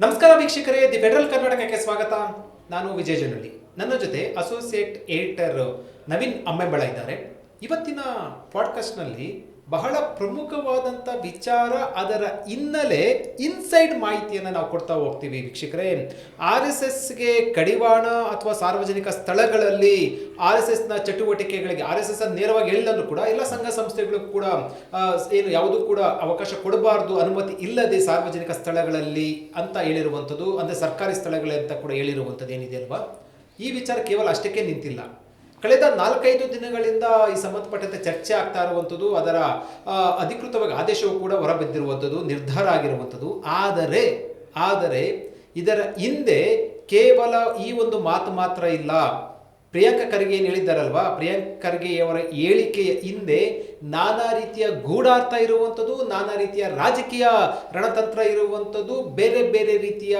ನಮಸ್ಕಾರ ವೀಕ್ಷಕರೇ, the federal ಕರ್ನಾಟಕಕ್ಕೆ ಸ್ವಾಗತ. ನಾನು ವಿಜಯ ಜನಳ್ಳಿ ನನ್ನ ಜೊತೆ ಅಸೋಸಿಯೇಟ್ ಎಡಿಟರ್ ನವೀನ್ ಅಮ್ಮೆಂಬಳ ಇದ್ದಾರೆ. ಇವತ್ತಿನ ಪಾಡ್ಕಾಸ್ಟ್ನಲ್ಲಿ ಬಹಳ ಪ್ರಮುಖವಾದಂಥ ವಿಚಾರ ಅದರ ಹಿನ್ನೆಲೆ ಇನ್ಸೈಡ್ ಮಾಹಿತಿಯನ್ನು ನಾವು ಕೊಡ್ತಾ ಹೋಗ್ತೀವಿ ವೀಕ್ಷಕರೇ. ಆರ್ ಎಸ್ ಎಸ್ಗೆ ಕಡಿವಾಣ ಅಥವಾ ಸಾರ್ವಜನಿಕ ಸ್ಥಳಗಳಲ್ಲಿ ಆರ್ ಎಸ್ ಎಸ್ನ ಚಟುವಟಿಕೆಗಳಿಗೆ, ಆರ್ ಎಸ್ ಎಸ್ ನೇರವಾಗಿ ಹೇಳಿದ್ರು ಕೂಡ ಎಲ್ಲ ಸಂಘ ಸಂಸ್ಥೆಗಳು ಕೂಡ ಏನು ಯಾವುದೂ ಕೂಡ ಅವಕಾಶ ಕೊಡಬಾರ್ದು, ಅನುಮತಿ ಇಲ್ಲದೆ ಸಾರ್ವಜನಿಕ ಸ್ಥಳಗಳಲ್ಲಿ ಅಂತ ಹೇಳಿರುವಂಥದ್ದು, ಅಂದರೆ ಸರ್ಕಾರಿ ಸ್ಥಳಗಳಂತ ಕೂಡ ಹೇಳಿರುವಂಥದ್ದು ಏನಿದೆ ಅಲ್ವಾ? ಈ ವಿಚಾರ ಕೇವಲ ಅಷ್ಟಕ್ಕೆ ನಿಂತಿಲ್ಲ. ಕಳೆದ ನಾಲ್ಕೈದು ದಿನಗಳಿಂದ ಈ ಸಂಬಂಧಪಟ್ಟಂತೆ ಚರ್ಚೆ ಆಗ್ತಾ ಇರುವಂಥದ್ದು, ಅದರ ಅಧಿಕೃತವಾಗಿ ಆದೇಶವು ಕೂಡ ಹೊರಬಿದ್ದಿರುವಂಥದ್ದು, ನಿರ್ಧಾರ ಆಗಿರುವಂಥದ್ದು. ಆದರೆ ಆದರೆ ಇದರ ಹಿಂದೆ ಕೇವಲ ಈ ಒಂದು ಮಾತು ಮಾತ್ರ ಇಲ್ಲ. ಪ್ರಿಯಾಂಕ ಖರ್ಗೆ ಏನು ಹೇಳಿದ್ದಾರಲ್ವಾ? ಪ್ರಿಯಾಂಕ ಖರ್ಗೆಯವರ ಹೇಳಿಕೆಯ ಹಿಂದೆ ನಾನಾ ರೀತಿಯ ಗೂಢಾರ್ಥ ಇರುವಂಥದ್ದು, ನಾನಾ ರೀತಿಯ ರಾಜಕೀಯ ರಣತಂತ್ರ ಇರುವಂಥದ್ದು, ಬೇರೆ ಬೇರೆ ರೀತಿಯ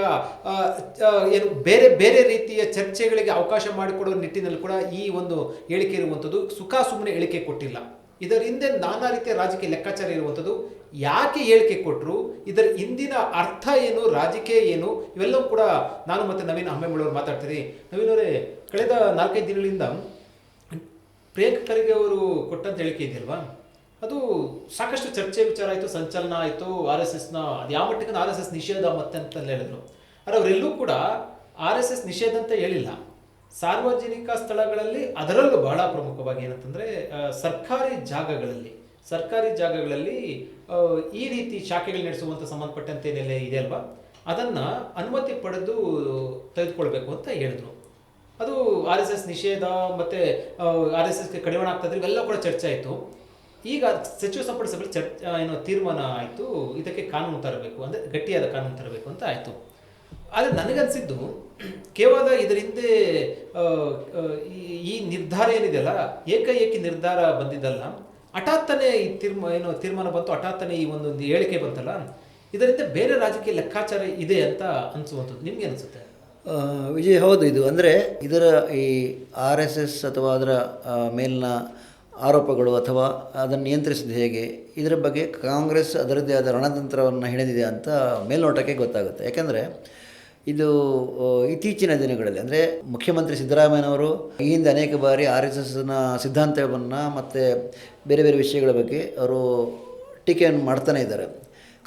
ಏನು ಬೇರೆ ಬೇರೆ ರೀತಿಯ ಚರ್ಚೆಗಳಿಗೆ ಅವಕಾಶ ಮಾಡಿಕೊಡುವ ನಿಟ್ಟಿನಲ್ಲಿ ಕೂಡ ಈ ಒಂದು ಹೇಳಿಕೆ ಇರುವಂಥದ್ದು. ಸುಖ ಸುಮ್ಮನೆ ಹೇಳಿಕೆ ಕೊಟ್ಟಿಲ್ಲ. ಇದರ ಹಿಂದೆ ನಾನಾ ರೀತಿಯ ರಾಜಕೀಯ ಲೆಕ್ಕಾಚಾರ ಇರುವಂಥದ್ದು. ಯಾಕೆ ಹೇಳಿಕೆ ಕೊಟ್ಟರು ಇದರ ಹಿಂದಿನ ಅರ್ಥ ಏನು, ರಾಜಕೀಯ ಏನು? ಇವೆಲ್ಲವೂ ಕೂಡ ನಾನು ಮತ್ತು ನವೀನ್ ಹಮ್ಮೆಂಬಳವರು ಮಾತಾಡ್ತೀನಿ ನವೀನ್ ಅವರೇ ಕಳೆದ ನಾಲ್ಕೈದು ದಿನಗಳಿಂದ ಪ್ರೇಕ್ಷಕರಿಗೆ ಅವರು ಕೊಟ್ಟಂತ ಹೇಳಿಕೆ ಇದೆಯಲ್ವಾ? ಅದು ಸಾಕಷ್ಟು ಚರ್ಚೆ ವಿಚಾರ ಆಯಿತು, ಸಂಚಲನ ಆಯಿತು, ಆರ್ ಎಸ್ ಎಸ್ನ, ಅದು ಯಾವ ಮಟ್ಟಕ್ಕೆ ಆರ್ ಎಸ್ ಎಸ್ ನಿಷೇಧ ಮತ್ತೆ ಅಂತ ಹೇಳಿದ್ರು. ಆದರೆ ಅವರೆಲ್ಲೂ ಕೂಡ ಆರ್ ಎಸ್ ಎಸ್ ನಿಷೇಧ ಅಂತ ಹೇಳಿಲ್ಲ. ಸಾರ್ವಜನಿಕ ಸ್ಥಳಗಳಲ್ಲಿ ಅದರಲ್ಲೂ ಬಹಳ ಪ್ರಮುಖವಾಗಿ ಏನಂತಂದರೆ ಸರ್ಕಾರಿ ಜಾಗಗಳಲ್ಲಿ ಸರ್ಕಾರಿ ಜಾಗಗಳಲ್ಲಿ ಈ ರೀತಿ ಶಾಖೆಗಳು ನಡೆಸುವಂಥ ಸಂಬಂಧಪಟ್ಟಂತೆ ಏನೆಲ್ಲ ಇದೆ ಅಲ್ವಾ? ಅದನ್ನು ಅನುಮತಿ ಪಡೆದು ತೆಗೆದುಕೊಳ್ಬೇಕು ಅಂತ ಹೇಳಿದ್ರು. ಅದು ಆರ್ ಎಸ್ ಎಸ್ ನಿಷೇಧ ಮತ್ತು ಆರ್ ಎಸ್ ಎಸ್ಗೆ ಕಡಿವಾಣ ಆಗ್ತದ್ರೆ ಇವೆಲ್ಲ ಕೂಡ ಚರ್ಚೆ ಆಯಿತು. ಈಗ ಸಚಿವ ಸಂಪುಟ ಸಭೆಯಲ್ಲಿ ಚರ್ ಏನು ತೀರ್ಮಾನ ಆಯಿತು. ಇದಕ್ಕೆ ಕಾನೂನು ತರಬೇಕು ಅಂದರೆ ಗಟ್ಟಿಯಾದ ಕಾನೂನು ತರಬೇಕು ಅಂತ ಆಯಿತು. ಆದರೆ ನನಗನ್ಸಿದ್ದು, ಕೇವಲ ಇದರ ಹಿಂದೆ ಈ- ನಿರ್ಧಾರ ಏನಿದೆಯಲ್ಲ ಏಕಾಏಕಿ ನಿರ್ಧಾರ ಬಂದಿದ್ದಲ್ಲ. ಹಠಾತ್ತನೇ ಈ ತೀರ್ಮ, ಏನು ತೀರ್ಮಾನ ಬಂತು, ಹಠಾತ್ತನೇ ಈ ಒಂದು ಹೇಳಿಕೆ ಬಂತಲ್ಲ. ಇದರಿಂದ ಬೇರೆ ರಾಜಕೀಯ ಲೆಕ್ಕಾಚಾರ ಇದೆ ಅಂತ ಅನಿಸುವಂಥದ್ದು. ನಿಮಗೆ ಅನಿಸುತ್ತೆ? ವಿಜಯ್, ಹೌದು, ಇದು ಅಂದರೆ ಇದರ ಈ ಆರ್ ಎಸ್ ಎಸ್ ಅಥವಾ ಅದರ ಮೇಲಿನ ಆರೋಪಗಳು ಅಥವಾ ಅದನ್ನು ನಿಯಂತ್ರಿಸಿದ ಹೇಗೆ? ಇದರ ಬಗ್ಗೆ ಕಾಂಗ್ರೆಸ್ ಅದರದ್ದೇ ಆದ ರಣತಂತ್ರವನ್ನು ಹೆಣೆದಿದೆ ಅಂತ ಮೇಲ್ನೋಟಕ್ಕೆ ಗೊತ್ತಾಗುತ್ತೆ. ಯಾಕೆಂದರೆ ಇದು ಇತ್ತೀಚಿನ ದಿನಗಳಲ್ಲಿ, ಅಂದರೆ ಮುಖ್ಯಮಂತ್ರಿ ಸಿದ್ದರಾಮಯ್ಯನವರು ಈ ಹಿಂದೆ ಅನೇಕ ಬಾರಿ ಆರ್ ಎಸ್ ಎಸ್ನ ಸಿದ್ಧಾಂತವನ್ನು ಮತ್ತು ಬೇರೆ ಬೇರೆ ವಿಷಯಗಳ ಬಗ್ಗೆ ಅವರು ಟೀಕೆಯನ್ನು ಮಾಡ್ತಾನೆ ಇದ್ದಾರೆ.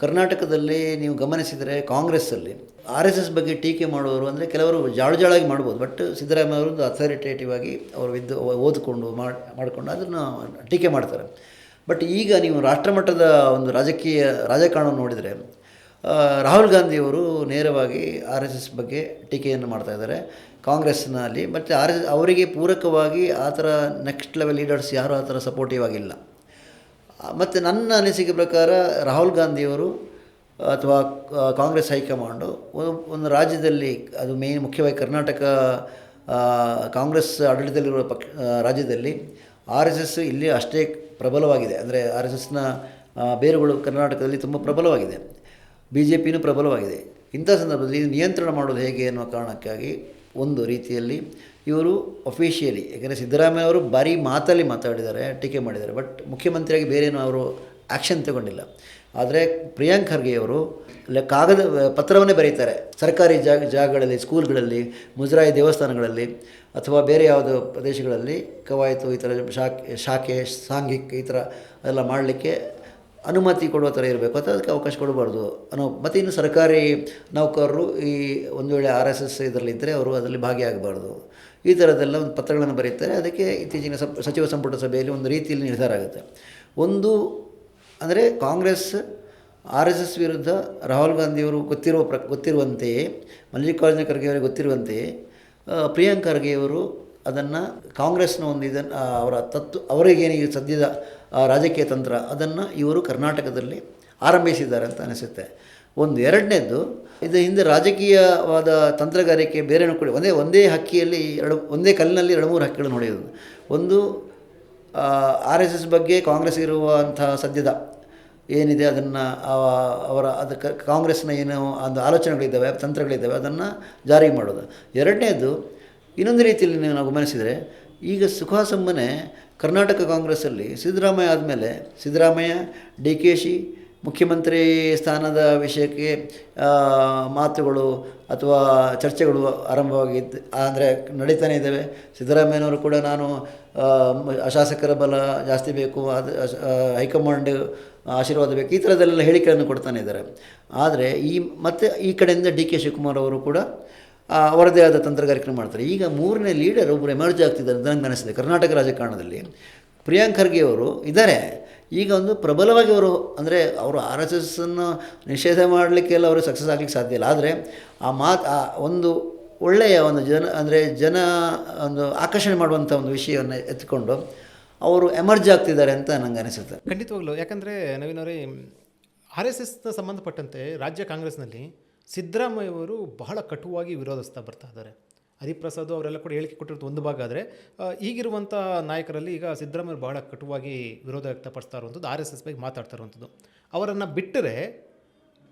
ಕರ್ನಾಟಕದಲ್ಲಿ ನೀವು ಗಮನಿಸಿದರೆ ಕಾಂಗ್ರೆಸ್ಸಲ್ಲಿ ಆರ್ ಎಸ್ ಎಸ್ ಬಗ್ಗೆ ಟೀಕೆ ಮಾಡುವವರು ಅಂದರೆ ಕೆಲವರು ಜಾಳು ಜಾಳಾಗಿ ಮಾಡ್ಬೋದು ಬಟ್ ಸಿದ್ದರಾಮಯ್ಯ ಅವರು ಒಂದು ಅಥಾರಿಟೇಟಿವ್ ಆಗಿ ಅವರು ವಿದ್ದು ಓದಿಕೊಂಡು ಮಾಡಿ ಮಾಡಿಕೊಂಡು ಅದನ್ನು ಟೀಕೆ ಮಾಡ್ತಾರೆ. ಬಟ್ ಈಗ ನೀವು ರಾಷ್ಟ್ರಮಟ್ಟದ ಒಂದು ರಾಜಕೀಯ ರಾಜಕಾರಣ ನೋಡಿದರೆ ರಾಹುಲ್ ಗಾಂಧಿಯವರು ನೇರವಾಗಿ ಆರ್ ಎಸ್ ಎಸ್ ಬಗ್ಗೆ ಟೀಕೆಯನ್ನು ಮಾಡ್ತಾ ಇದ್ದಾರೆ, ಕಾಂಗ್ರೆಸ್ನಲ್ಲಿ ಮತ್ತು ಆರ್ ಎಸ್, ಅವರಿಗೆ ಪೂರಕವಾಗಿ ಆ ಥರ ನೆಕ್ಸ್ಟ್ ಲೆವೆಲ್ ಲೀಡರ್ಸ್ ಯಾರೂ ಆ ಥರ ಸಪೋರ್ಟಿವ್ ಆಗಿಲ್ಲ. ಮತ್ತು ನನ್ನ ಅನಿಸಿಕೆ ಪ್ರಕಾರ ರಾಹುಲ್ ಗಾಂಧಿಯವರು ಅಥವಾ ಕಾಂಗ್ರೆಸ್ ಹೈಕಮಾಂಡು, ಒಂದು- ರಾಜ್ಯದಲ್ಲಿ ಅದು ಮೇನ್ ಮುಖ್ಯವಾಗಿ ಕರ್ನಾಟಕ ಕಾಂಗ್ರೆಸ್ ಆಡಳಿತದಲ್ಲಿರುವ ಪಕ್ಷ ರಾಜ್ಯದಲ್ಲಿ ಆರ್ ಎಸ್ ಎಸ್ ಇಲ್ಲಿ ಅಷ್ಟೇ ಪ್ರಬಲವಾಗಿದೆ. ಅಂದರೆ ಆರ್ ಎಸ್ ಎಸ್ನ ಬೇರುಗಳು ಕರ್ನಾಟಕದಲ್ಲಿ ತುಂಬ ಪ್ರಬಲವಾಗಿದೆ. B J ಪಿನೂ ಪ್ರಬಲವಾಗಿದೆ. ಇಂಥ ಸಂದರ್ಭದಲ್ಲಿ ನಿಯಂತ್ರಣ ಮಾಡೋದು ಹೇಗೆ ಅನ್ನೋ ಕಾರಣಕ್ಕಾಗಿ ಒಂದು ರೀತಿಯಲ್ಲಿ ಇವರು ಅಫಿಷಿಯಲಿ ಯಾಕೆಂದರೆ ಸಿದ್ದರಾಮಯ್ಯ ಅವರು ಬರೀ ಮಾತಲ್ಲಿ ಮಾತಾಡಿದ್ದಾರೆ, ಟೀಕೆ ಮಾಡಿದ್ದಾರೆ. ಬಟ್ ಮುಖ್ಯಮಂತ್ರಿಯಾಗಿ ಬೇರೇನು ಅವರು ಆ್ಯಕ್ಷನ್ ತಗೊಂಡಿಲ್ಲ. ಆದರೆ ಪ್ರಿಯಾಂಕ್ ಖರ್ಗೆಯವರು ಕಾಗದ, ಪತ್ರವನ್ನೇ ಬರೀತಾರೆ. ಸರ್ಕಾರಿ ಜಾಗ, ಜಾಗಗಳಲ್ಲಿ, ಸ್ಕೂಲ್ಗಳಲ್ಲಿ, ಮುಜರಾಯಿ ದೇವಸ್ಥಾನಗಳಲ್ಲಿ ಅಥವಾ ಬೇರೆ ಯಾವುದೋ ಪ್ರದೇಶಗಳಲ್ಲಿ ಕವಾಯತು ಈ ಥರ ಶಾಖೆ ಶಾಖೆ, ಸಾಂಘಿಕ ಈ ಥರ ಎಲ್ಲ ಮಾಡಲಿಕ್ಕೆ ಅನುಮತಿ ಕೊಡುವ ಥರ ಇರಬೇಕು. ಅಥವಾ ಅದಕ್ಕೆ ಅವಕಾಶ ಕೊಡಬಾರ್ದು ಅನ್ನೋ, ಮತ್ತು ಇನ್ನು ಸರ್ಕಾರಿ ನೌಕರರು ಈ ಒಂದು ವೇಳೆ ಆರ್ ಎಸ್ ಎಸ್ ಇದರಲ್ಲಿದ್ದರೆ ಅವರು ಅದರಲ್ಲಿ ಭಾಗಿಯಾಗಬಾರ್ದು. ಈ ಥರದ್ದೆಲ್ಲ ಒಂದು ಪತ್ರಗಳನ್ನು ಬರೀತಾರೆ. ಅದಕ್ಕೆ ಇತ್ತೀಚಿನ ಸಚಿವ ಸಂಪುಟ ಸಭೆಯಲ್ಲಿ ಒಂದು ರೀತಿಯಲ್ಲಿ ನಿರ್ಧಾರ ಆಗುತ್ತೆ. ಒಂದು ಅಂದರೆ ಕಾಂಗ್ರೆಸ್, ಆರ್ ಎಸ್ ಎಸ್ ವಿರುದ್ಧ ರಾಹುಲ್ ಗಾಂಧಿಯವರು ಗೊತ್ತಿರುವ ಪ್ರ, ಗೊತ್ತಿರುವಂತೆಯೇ ಮಲ್ಲಿಕಾರ್ಜುನ ಖರ್ಗೆ ಅವರಿಗೆ ಗೊತ್ತಿರುವಂತೆಯೇ ಪ್ರಿಯಾಂಕ್ ಖರ್ಗೆಯವರು ಅದನ್ನು ಕಾಂಗ್ರೆಸ್ನ ಒಂದು ಇದನ್ನು ಅವರ ತತ್ವ ಅವರಿಗೇನಿಗೆ ಸದ್ಯದ ರಾಜಕೀಯ ತಂತ್ರ, ಅದನ್ನು ಇವರು ಕರ್ನಾಟಕದಲ್ಲಿ ಆರಂಭಿಸಿದ್ದಾರೆ ಅಂತ ಅನಿಸುತ್ತೆ. ಒಂದು ಎರಡನೇದ್ದು ಇದು ಹಿಂದೆ ರಾಜಕೀಯವಾದ ತಂತ್ರಗಾರಿಕೆ ಬೇರೆನೂ ಕೂಡ, ಒಂದೇ ಒಂದೇ ಹಕ್ಕಿಯಲ್ಲಿ ಎರಡು, ಒಂದೇ ಕಲ್ಲಿನಲ್ಲಿ ಎರಡು ಮೂರು ಹಕ್ಕಿಗಳನ್ನು ಹೊಡೆಯೋದು. ಒಂದು ಆರ್ ಎಸ್ ಎಸ್ ಬಗ್ಗೆ ಕಾಂಗ್ರೆಸ್ ಇರುವಂಥ ಸದ್ಯದ ಏನಿದೆ ಅದನ್ನು ಅವರ ಅದಕ್ಕೆ ಕಾಂಗ್ರೆಸ್ನ ಏನು ಒಂದು ಆಲೋಚನೆಗಳಿದ್ದಾವೆ, ತಂತ್ರಗಳಿದ್ದಾವೆ, ಅದನ್ನು ಜಾರಿ ಮಾಡೋದು. ಎರಡನೇದು, ಇನ್ನೊಂದು ರೀತಿಯಲ್ಲಿ ನೀವು ನಾವು ಗಮನಿಸಿದರೆ, ಈಗ ಸುಖಾಸಮ್ಮನೆ ಕರ್ನಾಟಕ ಕಾಂಗ್ರೆಸ್ಸಲ್ಲಿ ಸಿದ್ದರಾಮಯ್ಯ ಆದಮೇಲೆ ಸಿದ್ದರಾಮಯ್ಯ, ಡಿ ಕೆ ಶಿ ಮುಖ್ಯಮಂತ್ರಿ ಸ್ಥಾನದ ವಿಷಯಕ್ಕೆ ಮಾತುಗಳು ಅಥವಾ ಚರ್ಚೆಗಳು ಆರಂಭವಾಗಿದ್ದು, ಅಂದರೆ ನಡೀತಾನೆ ಇದ್ದಾವೆ. ಸಿದ್ದರಾಮಯ್ಯನವರು ಕೂಡ ನಾನು ಅಶಾಸಕರ ಬಲ ಜಾಸ್ತಿ ಬೇಕು, ಅದು ಹೈಕಮಾಂಡ್ ಆಶೀರ್ವಾದ ಬೇಕು, ಈ ಥರದ್ದೆಲ್ಲ ಹೇಳಿಕೆಗಳನ್ನು ಕೊಡ್ತಾನೆ ಇದ್ದಾರೆ. ಆದರೆ ಈ, ಮತ್ತು ಈ ಕಡೆಯಿಂದ ಡಿ ಕೆ ಶಿವಕುಮಾರ್ ಅವರು ಕೂಡ ಅವರದೇ ಆದ ತಂತ್ರಗಾರಿಕೆ ಮಾಡ್ತಾರೆ. ಈಗ ಮೂರನೇ ಲೀಡರ್ ಒಬ್ಬರು ಎಮರ್ಜ್ ಆಗ್ತಿದ್ದಾರೆ ನನಗೆ ಅನಿಸಿದೆ ಕರ್ನಾಟಕ ರಾಜಕಾರಣದಲ್ಲಿ. ಪ್ರಿಯಾಂಕ್ ಖರ್ಗೆ ಅವರು ಇದ್ದಾರೆ. ಈಗ ಒಂದು ಪ್ರಬಲವಾಗಿ ಅವರು, ಅಂದರೆ ಅವರು ಆರ್ ಎಸ್ ಎಸ್ಸನ್ನು ನಿಷೇಧ ಮಾಡಲಿಕ್ಕೆಲ್ಲ ಅವರು ಸಕ್ಸಸ್ ಆಗಲಿಕ್ಕೆ ಸಾಧ್ಯ ಇಲ್ಲ. ಆದರೆ ಆ ಮಾತು, ಆ ಒಂದು ಒಳ್ಳೆಯ ಒಂದು ಜನ, ಅಂದರೆ ಜನ ಒಂದು ಆಕರ್ಷಣೆ ಮಾಡುವಂಥ ಒಂದು ವಿಷಯವನ್ನು ಎತ್ಕೊಂಡು ಅವರು ಎಮರ್ಜ್ ಆಗ್ತಿದ್ದಾರೆ ಅಂತ ನನಗೆ ಅನಿಸುತ್ತೆ. ಖಂಡಿತವಾಗ್ಲೂ. ಯಾಕಂದರೆ ನವೀನವರೇ ಆರ್ ಎಸ್ ಎಸ್ನ ಸಂಬಂಧಪಟ್ಟಂತೆ ರಾಜ್ಯ ಕಾಂಗ್ರೆಸ್ನಲ್ಲಿ ಸಿದ್ದರಾಮಯ್ಯ ಅವರು ಬಹಳ ಕಟುವಾಗಿ ವಿರೋಧಿಸ್ತಾ ಬರ್ತಾ ಇದ್ದಾರೆ. ಹರಿಪ್ರಸಾದ್ ಅವರೆಲ್ಲ ಕೂಡ ಹೇಳಿಕೆ ಕೊಟ್ಟಿರೋದು ಒಂದು ಭಾಗ ಆದರೆ ಈಗಿರುವಂಥ ನಾಯಕರಲ್ಲಿ ಈಗ ಸಿದ್ದರಾಮಯ್ಯ ಬಹಳ ಕಟುವಾಗಿ ವಿರೋಧ ವ್ಯಕ್ತಪಡಿಸ್ತಾ ಇರುವಂಥದ್ದು, ಆರ್ ಎಸ್ ಎಸ್ ಬಗ್ಗೆ ಮಾತಾಡ್ತಾ ಇರುವಂಥದ್ದು. ಅವರನ್ನು ಬಿಟ್ಟರೆ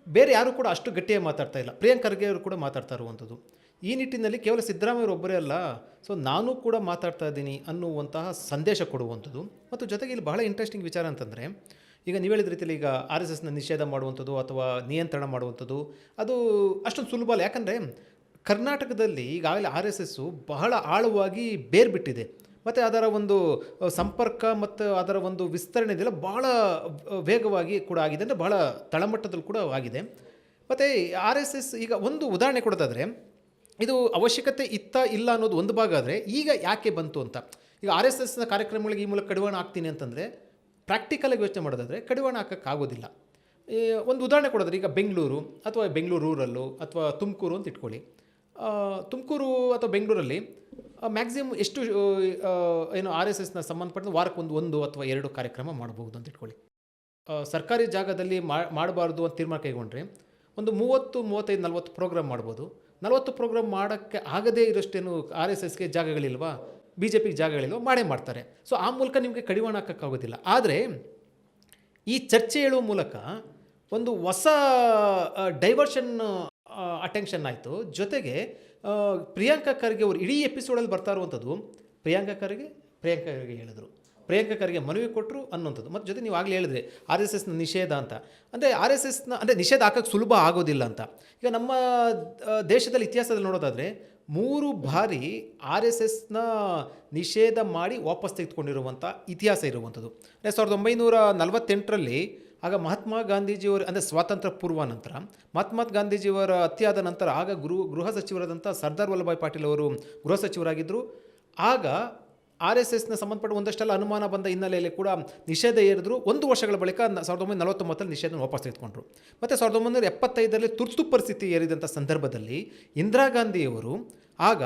ಬೇರೆ ಯಾರು ಕೂಡ ಅಷ್ಟು ಗಟ್ಟಿಯಾಗಿ ಮಾತಾಡ್ತಾ ಇಲ್ಲ. ಪ್ರಿಯಾಂಕ್ ಖರ್ಗೆ ಅವರು ಕೂಡ ಮಾತಾಡ್ತಾ ಇರುವಂಥದ್ದು. ಈ ನಿಟ್ಟಿನಲ್ಲಿ ಕೇವಲ ಸಿದ್ದರಾಮಯ್ಯ ಒಬ್ಬರೇ ಅಲ್ಲ, ಸೊ ನಾನು ಕೂಡ ಮಾತಾಡ್ತಾ ಇದ್ದೀನಿ ಅನ್ನುವಂತಹ ಸಂದೇಶ ಕೊಡುವಂಥದ್ದು. ಮತ್ತು ಜೊತೆಗೆ ಇಲ್ಲಿ ಬಹಳ ಇಂಟ್ರೆಸ್ಟಿಂಗ್ ವಿಚಾರ ಅಂತಂದರೆ, ಈಗ ನೀವು ಹೇಳಿದ ರೀತಿಯಲ್ಲಿ ಈಗ ಆರ್ ಎಸ್ ಎಸ್ನ ನಿಷೇಧ ಮಾಡುವಂಥದ್ದು ಅಥವಾ ನಿಯಂತ್ರಣ ಮಾಡುವಂಥದ್ದು, ಅದು ಅಷ್ಟೊಂದು ಸುಲಭ ಅಲ್ಲ. ಯಾಕಂದರೆ ಕರ್ನಾಟಕದಲ್ಲಿ ಈಗಾಗಲೇ ಆರ್ ಎಸ್ ಎಸ್ಸು ಬಹಳ ಆಳವಾಗಿ ಬೇರ್ಬಿಟ್ಟಿದೆ. ಮತ್ತು ಅದರ ಒಂದು ಸಂಪರ್ಕ ಮತ್ತು ಅದರ ಒಂದು ವಿಸ್ತರಣೆ ಇದೆಲ್ಲ ಭಾಳ ವೇಗವಾಗಿ ಕೂಡ ಆಗಿದೆ ಅಂದರೆ ಬಹಳ ತಳಮಟ್ಟದಲ್ಲಿ ಕೂಡ ಆಗಿದೆ. ಮತ್ತು ಆರ್ ಎಸ್ ಎಸ್ ಈಗ ಒಂದು ಉದಾಹರಣೆ ಕೊಡೋದಾದರೆ, ಇದು ಅವಶ್ಯಕತೆ ಇತ್ತ ಇಲ್ಲ ಅನ್ನೋದು ಒಂದು ಭಾಗ ಆದರೆ ಈಗ ಯಾಕೆ ಬಂತು ಅಂತ. ಈಗ ಆರ್ ಎಸ್ ಎಸ್ನ ಕಾರ್ಯಕ್ರಮಗಳಿಗೆ ಈ ಮೂಲಕ ಕಡಿವಾಣ ಹಾಕ್ತೀನಿ ಅಂತಂದರೆ ಪ್ರಾಕ್ಟಿಕಲಾಗಿ ಯೋಚನೆ ಮಾಡೋದಾದರೆ ಕಡಿವಾಣ ಹಾಕೋಕ್ಕಾಗೋದಿಲ್ಲ ಒಂದು ಉದಾಹರಣೆ ಕೊಡೋದ್ರೆ ಈಗ ಬೆಂಗಳೂರು, ಅಥವಾ ಬೆಂಗಳೂರು ರೂರಲ್ಲು ಅಥವಾ ತುಮಕೂರು ಅಂತ ಇಟ್ಕೊಳ್ಳಿ. ತುಮಕೂರು ಅಥವಾ ಬೆಂಗಳೂರಲ್ಲಿ ಮ್ಯಾಕ್ಸಿಮಮ್ ಎಷ್ಟು ಏನು ಆರ್ ಎಸ್ ಎಸ್ನ ಸಂಬಂಧಪಟ್ಟ ವಾರಕ್ಕೆ ಒಂದು ಒಂದು ಅಥವಾ ಎರಡು ಕಾರ್ಯಕ್ರಮ ಮಾಡಬಹುದು ಅಂತ ಇಟ್ಕೊಳ್ಳಿ. ಸರ್ಕಾರಿ ಜಾಗದಲ್ಲಿ ಮಾಡಬಾರ್ದು ಅಂತ ತೀರ್ಮಾನ ಕೈಗೊಂಡ್ರೆ ಒಂದು ಮೂವತ್ತು, ಮೂವತ್ತೈದು, ನಲ್ವತ್ತು ಪ್ರೋಗ್ರಾಮ್ ಮಾಡ್ಬೋದು. ನಲವತ್ತು ಪ್ರೋಗ್ರಾಮ್ ಮಾಡೋಕ್ಕೆ ಆಗದೇ ಇರೋಷ್ಟೇನು ಆರ್ ಎಸ್ ಎಸ್ಗೆ ಜಾಗಗಳಿಲ್ವಾ ಬಿ ಜೆ ಪಿಗೆ ಜಾಗಗಳಿಲ್ವಾ, ಮಾಡೇ ಮಾಡ್ತಾರೆ. ಸೊ ಆ ಮೂಲಕ ನಿಮಗೆ ಕಡಿವಾಣ ಹಾಕೋಕ್ಕಾಗೋದಿಲ್ಲ ಆದರೆ, ಈ ಚರ್ಚೆ ಹೇಳುವ ಮೂಲಕ ಒಂದು ಹೊಸ ಡೈವರ್ಷನ್ ಅಟೆನ್ಷನ್ ಆಯಿತು. ಜೊತೆಗೆ ಪ್ರಿಯಾಂಕಾ ಖರ್ಗೆ ಅವರು ಇಡೀ ಎಪಿಸೋಡಲ್ಲಿ ಬರ್ತಾ ಇರುವಂಥದ್ದು ಪ್ರಿಯಾಂಕಾ ಖರ್ಗೆ ಪ್ರಿಯಾಂಕಾ ಖರ್ಗೆ ಹೇಳಿದರು. ಪ್ರಿಯಾಂಕಾ ಖರ್ಗೆ ಮನವಿ ಕೊಟ್ಟರು ಅನ್ನೋಂಥದ್ದು ಮತ್ತು ಜೊತೆ ನೀವು ಆಗಲೇ ಹೇಳಿದ್ರೆ ಆರ್ ಎಸ್ ಎಸ್ನ ನಿಷೇಧ ಅಂತ. ಅಂದರೆ ಆರ್ ಎಸ್ ಎಸ್ನ ಅಂದರೆ ನಿಷೇಧ ಹಾಕೋಕ್ಕೆ ಸುಲಭ ಆಗೋದಿಲ್ಲ ಅಂತ. ಈಗ ನಮ್ಮ ದೇಶದಲ್ಲಿ ಇತಿಹಾಸದಲ್ಲಿ ನೋಡೋದಾದರೆ ಮೂರು ಬಾರಿ ಆರ್ ಎಸ್ ಎಸ್ನ ನಿಷೇಧ ಮಾಡಿ ವಾಪಸ್ ತೆಗೆದುಕೊಂಡಿರುವಂಥ ಇತಿಹಾಸ ಇರುವಂಥದ್ದು. ಅಂದರೆ ಸಾವಿರದ ಒಂಬೈನೂರ ನಲವತ್ತೆಂಟರಲ್ಲಿ ಆಗ ಮಹಾತ್ಮ ಗಾಂಧೀಜಿಯವರು, ಅಂದರೆ ಸ್ವಾತಂತ್ರ್ಯ ಪೂರ್ವ ನಂತರ, ಮಹಾತ್ಮ ಗಾಂಧೀಜಿಯವರ ಹತ್ಯೆಯಾದ ನಂತರ ಆಗ ಗೃಹ ಗೃಹ ಸಚಿವರಾದಂಥ ಸರ್ದಾರ್ ವಲ್ಲಭಾಯ್ ಪಾಟೀಲ್ ಅವರು ಗೃಹ ಸಚಿವರಾಗಿದ್ದರು. ಆಗ ಆರ್ ಎಸ್ ಎಸ್ನ ಸಂಬಂಧಪಟ್ಟ ಒಂದಷ್ಟೆಲ್ಲ ಅನುಮಾನ ಬಂದ ಹಿನ್ನೆಲೆಯಲ್ಲಿ ಕೂಡ ನಿಷೇಧ ಏರಿದ್ರು ಒಂದು ವರ್ಷಗಳ ಬಳಿಕ ಸಾವಿರದ ಒಂಬೈನೂರ ನಲವತ್ತೊಂಬತ್ತರಲ್ಲಿ ನಿಷೇಧ ವಾಪಸ್ ತೆಗೆದುಕೊಂಡ್ರು. ಮತ್ತು ಸಾವಿರದ ಒಂಬೈನೂರ ಎಪ್ಪತ್ತೈದರಲ್ಲಿ ತುರ್ತು ಪರಿಸ್ಥಿತಿ ಏರಿದಂಥ ಸಂದರ್ಭದಲ್ಲಿ ಇಂದಿರಾ ಗಾಂಧಿಯವರು ಆಗ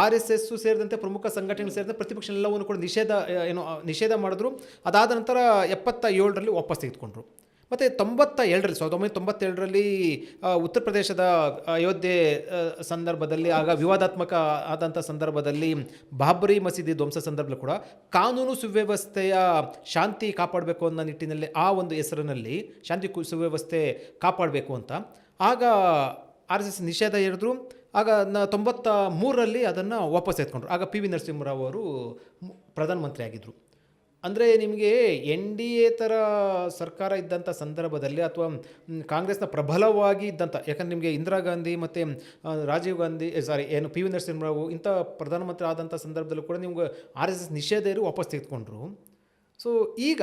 ಆರ್ ಎಸ್ ಎಸ್ಸು ಸೇರಿದಂತೆ ಪ್ರಮುಖ ಸಂಘಟನೆಗಳು ಸೇರಿದಂತೆ ಪ್ರತಿಪಕ್ಷ ಎಲ್ಲವನ್ನು ಕೂಡ ನಿಷೇಧ ಏನು ನಿಷೇಧ ಮಾಡಿದ್ರು. ಅದಾದ ನಂತರ ಎಪ್ಪತ್ತ ಏಳರಲ್ಲಿ ವಾಪಸ್ ತೆಗೆದುಕೊಂಡ್ರು. ಮತ್ತು ತೊಂಬತ್ತ ಎರಡರಲ್ಲಿ ಸಾವಿರದ ಒಂಬೈನೂರ ತೊಂಬತ್ತೇಳರಲ್ಲಿ ಉತ್ತರ ಪ್ರದೇಶದ ಅಯೋಧ್ಯೆ ಸಂದರ್ಭದಲ್ಲಿ, ಆಗ ವಿವಾದಾತ್ಮಕ ಆದಂಥ ಸಂದರ್ಭದಲ್ಲಿ ಬಾಬರಿ ಮಸೀದಿ ಧ್ವಂಸ ಸಂದರ್ಭದಲ್ಲಿ ಕೂಡ ಕಾನೂನು ಸುವ್ಯವಸ್ಥೆಯ ಶಾಂತಿ ಕಾಪಾಡಬೇಕು ಅನ್ನೋ ನಿಟ್ಟಿನಲ್ಲಿ ಆ ಒಂದು ಹೆಸರಿನಲ್ಲಿ ಶಾಂತಿ ಸುವ್ಯವಸ್ಥೆ ಕಾಪಾಡಬೇಕು ಅಂತ. ಆಗ ಆರ್ ಎಸ್ ಎಸ್ ನಿಷೇಧ ಹೇಳಿದ್ರು. ಆಗ ನ ತೊಂಬತ್ತ ಮೂರರಲ್ಲಿ ಅದನ್ನು ವಾಪಸ್ ಎತ್ಕೊಂಡ್ರು. ಆಗ ಪಿ ವಿ ನರಸಿಂಹರಾವ್ ಅವರು ಪ್ರಧಾನಮಂತ್ರಿ ಆಗಿದ್ದರು ಅಂದರೆ ನಿಮಗೆ ಎನ್ ಡಿ ಎ ಥರ ಸರ್ಕಾರ ಇದ್ದಂಥ ಸಂದರ್ಭದಲ್ಲಿ ಅಥವಾ ಕಾಂಗ್ರೆಸ್ನ ಪ್ರಬಲವಾಗಿ ಇದ್ದಂಥ ಯಾಕಂದ್ರೆ ನಿಮಗೆ ಇಂದಿರಾ ಗಾಂಧಿ ಮತ್ತು ರಾಜೀವ್ ಗಾಂಧಿ ಸಾರಿ, ಏನು ಪಿ ವಿ ನರಸಿಂಹರಾವ್ ಇಂಥ ಪ್ರಧಾನಮಂತ್ರಿ ಆದಂಥ ಸಂದರ್ಭದಲ್ಲೂ ಕೂಡ ನಿಮ್ಗೆ ಆರ್ ಎಸ್ ಎಸ್ ನಿಷೇಧ ಇರು ವಾಪಸ್ ತೆಗೆದುಕೊಂಡ್ರು ಸೊ, ಈಗ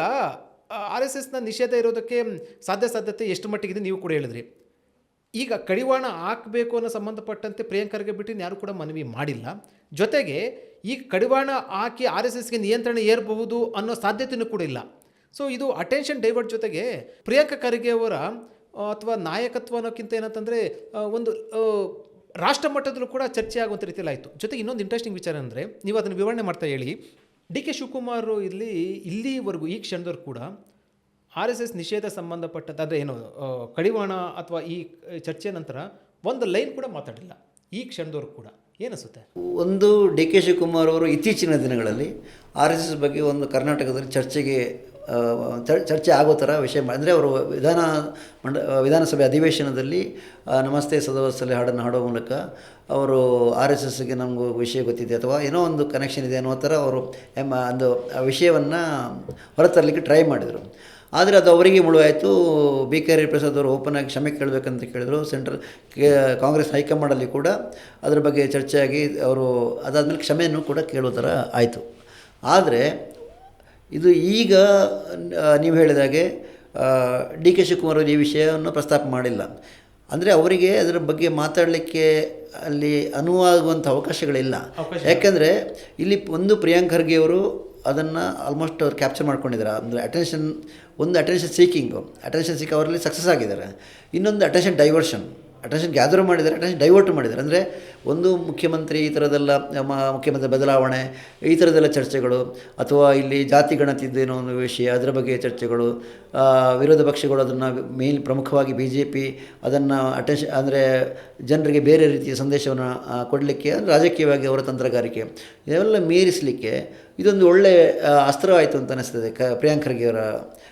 ಆರ್ ಎಸ್ ಎಸ್ನ ನಿಷೇಧ ಇರೋದಕ್ಕೆ ಸಾಧ್ಯ ಸಾಧ್ಯತೆ ಎಷ್ಟು ಮಟ್ಟಿಗಿದೆ ನೀವು ಕೂಡ ಹೇಳಿದ್ರಿ. ಈಗ ಕಡಿವಾಣ ಹಾಕಬೇಕು ಅನ್ನೋ ಸಂಬಂಧಪಟ್ಟಂತೆ ಪ್ರಿಯಾಂಕರ್ಗೆ ಬಿಟ್ಟಿನ ಯಾರು ಕೂಡ ಮನವಿ ಮಾಡಿಲ್ಲ. ಜೊತೆಗೆ ಈ ಕಡಿವಾಣ ಹಾಕಿ ಆರ್ ಎಸ್ ಎಸ್ಗೆ ನಿಯಂತ್ರಣ ಏರಬಹುದು ಅನ್ನೋ ಸಾಧ್ಯತೆಯೂ ಕೂಡ ಇಲ್ಲ. ಸೊ ಇದು ಅಟೆನ್ಷನ್ ಡೈವರ್ಟ್ ಜೊತೆಗೆ ಪ್ರಿಯಾಂಕ ಖರ್ಗೆ ಅವರ ಅಥವಾ ನಾಯಕತ್ವ ಅನ್ನೋಕ್ಕಿಂತ ಏನಂತಂದರೆ ಒಂದು ರಾಷ್ಟ್ರ ಮಟ್ಟದಲ್ಲೂ ಕೂಡ ಚರ್ಚೆ ಆಗುವಂಥ ರೀತಿಯಲ್ಲಿ ಆಯಿತು. ಜೊತೆಗೆ ಇನ್ನೊಂದು ಇಂಟ್ರೆಸ್ಟಿಂಗ್ ವಿಚಾರ ಅಂದರೆ, ನೀವು ಅದನ್ನು ವಿವರಣೆ ಮಾಡ್ತಾ ಹೇಳಿ. ಡಿ ಕೆ ಶಿವಕುಮಾರ್ ಇಲ್ಲಿ ಇಲ್ಲಿವರೆಗೂ, ಈ ಕ್ಷಣದವರು ಕೂಡ ಆರ್ ಎಸ್ ಎಸ್ ನಿಷೇಧ ಸಂಬಂಧಪಟ್ಟಂತ ಅಂದರೆ ಏನು ಕಡಿವಾಣ ಅಥವಾ ಈ ಚರ್ಚೆ ನಂತರ ಒಂದು ಲೈನ್ ಕೂಡ ಮಾತಾಡಿಲ್ಲ, ಈ ಕ್ಷಣದವರು ಕೂಡ. ಏನಿಸುತ್ತೆ ಒಂದು ಡಿ ಕೆ ಶಿವಕುಮಾರ್ ಅವರು ಇತ್ತೀಚಿನ ದಿನಗಳಲ್ಲಿ ಆರ್ ಎಸ್ ಎಸ್ ಬಗ್ಗೆ ಒಂದು ಕರ್ನಾಟಕದಲ್ಲಿ ಚರ್ಚೆಗೆ ಚರ್- ಚರ್ಚೆ ಆಗೋ ಥರ ವಿಷಯ ಅಂದರೆ ಅವರು ವಿಧಾನ ಮಂಡ, ವಿಧಾನಸಭೆ ಅಧಿವೇಶನದಲ್ಲಿ ನಮಸ್ತೆ ಸದಸ್ಯಲ್ಲಿ ಹಾಡನ್ನು ಹಾಡೋ ಮೂಲಕ ಅವರು ಆರ್ ಎಸ್ ಎಸ್ಗೆ ನಮಗೂ ವಿಷಯ ಗೊತ್ತಿದೆ ಅಥವಾ ಏನೋ ಒಂದು ಕನೆಕ್ಷನ್ ಇದೆ ಅನ್ನೋ ಥರ ಅವರು ಎಮ್ಮ ಒಂದು ವಿಷಯವನ್ನು ಹೊರತರಲಿಕ್ಕೆ ಟ್ರೈ ಮಾಡಿದರು. ಆದರೆ ಅದು ಅವರಿಗೆ ಮುಳುವಾಯಿತು. ಬಿ ಕೆ ಹರಿಪ್ರಸಾದ್ ಅವರು ಓಪನ್ ಆಗಿ ಕ್ಷಮೆ ಕೇಳಬೇಕಂತ ಕೇಳಿದರು. ಸೆಂಟ್ರಲ್ ಕಾಂಗ್ರೆಸ್ ಹೈಕಮಾಂಡಲ್ಲಿ ಕೂಡ ಅದರ ಬಗ್ಗೆ ಚರ್ಚೆಯಾಗಿ ಅವರು ಅದಾದಮೇಲೆ ಕ್ಷಮೆಯನ್ನು ಕೂಡ ಕೇಳೋ ಥರ ಆಯಿತು. ಆದರೆ ಇದು ಈಗ ನೀವು ಹೇಳಿದಾಗೆ ಡಿ ಕೆ ಶಿವಕುಮಾರ್ ಅವರು ಈ ವಿಷಯವನ್ನು ಪ್ರಸ್ತಾಪ ಮಾಡಿಲ್ಲ. ಅಂದರೆ ಅವರಿಗೆ ಅದರ ಬಗ್ಗೆ ಮಾತಾಡಲಿಕ್ಕೆ ಅಲ್ಲಿ ಅನುವಾಗುವಂಥ ಅವಕಾಶಗಳಿಲ್ಲ. ಅವಕಾಶ ಯಾಕೆಂದರೆ ಇಲ್ಲಿ ಒಂದು ಪ್ರಿಯಾಂಕ್ ಖರ್ಗೆ ಅವರು ಅದನ್ನು ಆಲ್ಮೋಸ್ಟ್ ಅವ್ರು ಕ್ಯಾಪ್ಚರ್ ಮಾಡ್ಕೊಂಡಿದ್ದಾರೆ ಅಂದರೆ ಅಟೆನ್ಷನ್ ಒಂದು ಅಟೆನ್ಷನ್ ಸೀಕಿಂಗು ಅಟೆನ್ಷನ್ ಸೀಕ್ ಅವರಲ್ಲಿ ಸಕ್ಸಸ್ ಆಗಿದ್ದಾರೆ. ಇನ್ನೊಂದು ಅಟೆನ್ಷನ್ ಡೈವರ್ಷನ್ ಅಟೆನ್ಷನ್ ಗ್ಯಾದರ್ ಮಾಡಿದ್ದಾರೆ ಅಟೆನ್ಷನ್ ಡೈವರ್ಟ್ ಮಾಡಿದ್ದಾರೆ. ಅಂದರೆ ಒಂದು ಮುಖ್ಯಮಂತ್ರಿ ಈ ಥರದೆಲ್ಲ ನಮ್ಮ ಮುಖ್ಯಮಂತ್ರಿ ಬದಲಾವಣೆ ಈ ಥರದ್ದೆಲ್ಲ ಚರ್ಚೆಗಳು ಅಥವಾ ಇಲ್ಲಿ ಜಾತಿ ಗಣತಿದ್ದೇನೋ ಒಂದು ವಿಷಯ ಅದರ ಬಗ್ಗೆ ಚರ್ಚೆಗಳು ವಿರೋಧ ಪಕ್ಷಗಳು ಅದನ್ನು ಮೇನ್ ಪ್ರಮುಖವಾಗಿ ಬಿ ಜೆ ಪಿ ಅದನ್ನು ಅಟೆನ್ಷನ್ ಅಂದರೆ ಜನರಿಗೆ ಬೇರೆ ರೀತಿಯ ಸಂದೇಶವನ್ನು ಕೊಡಲಿಕ್ಕೆ ಅಂದರೆ ರಾಜಕೀಯವಾಗಿ ಅವರ ತಂತ್ರಗಾರಿಕೆ ಇದೆಲ್ಲ ಮೀರಿಸಲಿಕ್ಕೆ ಇದೊಂದು ಒಳ್ಳೆಯ ಅಸ್ತ್ರವಾಯಿತು ಅಂತ ಅನ್ನಿಸ್ತದೆ ಕ ಪ್ರಿಯಾಂಕ್ ಖರ್ಗೆಯವರ ಆ,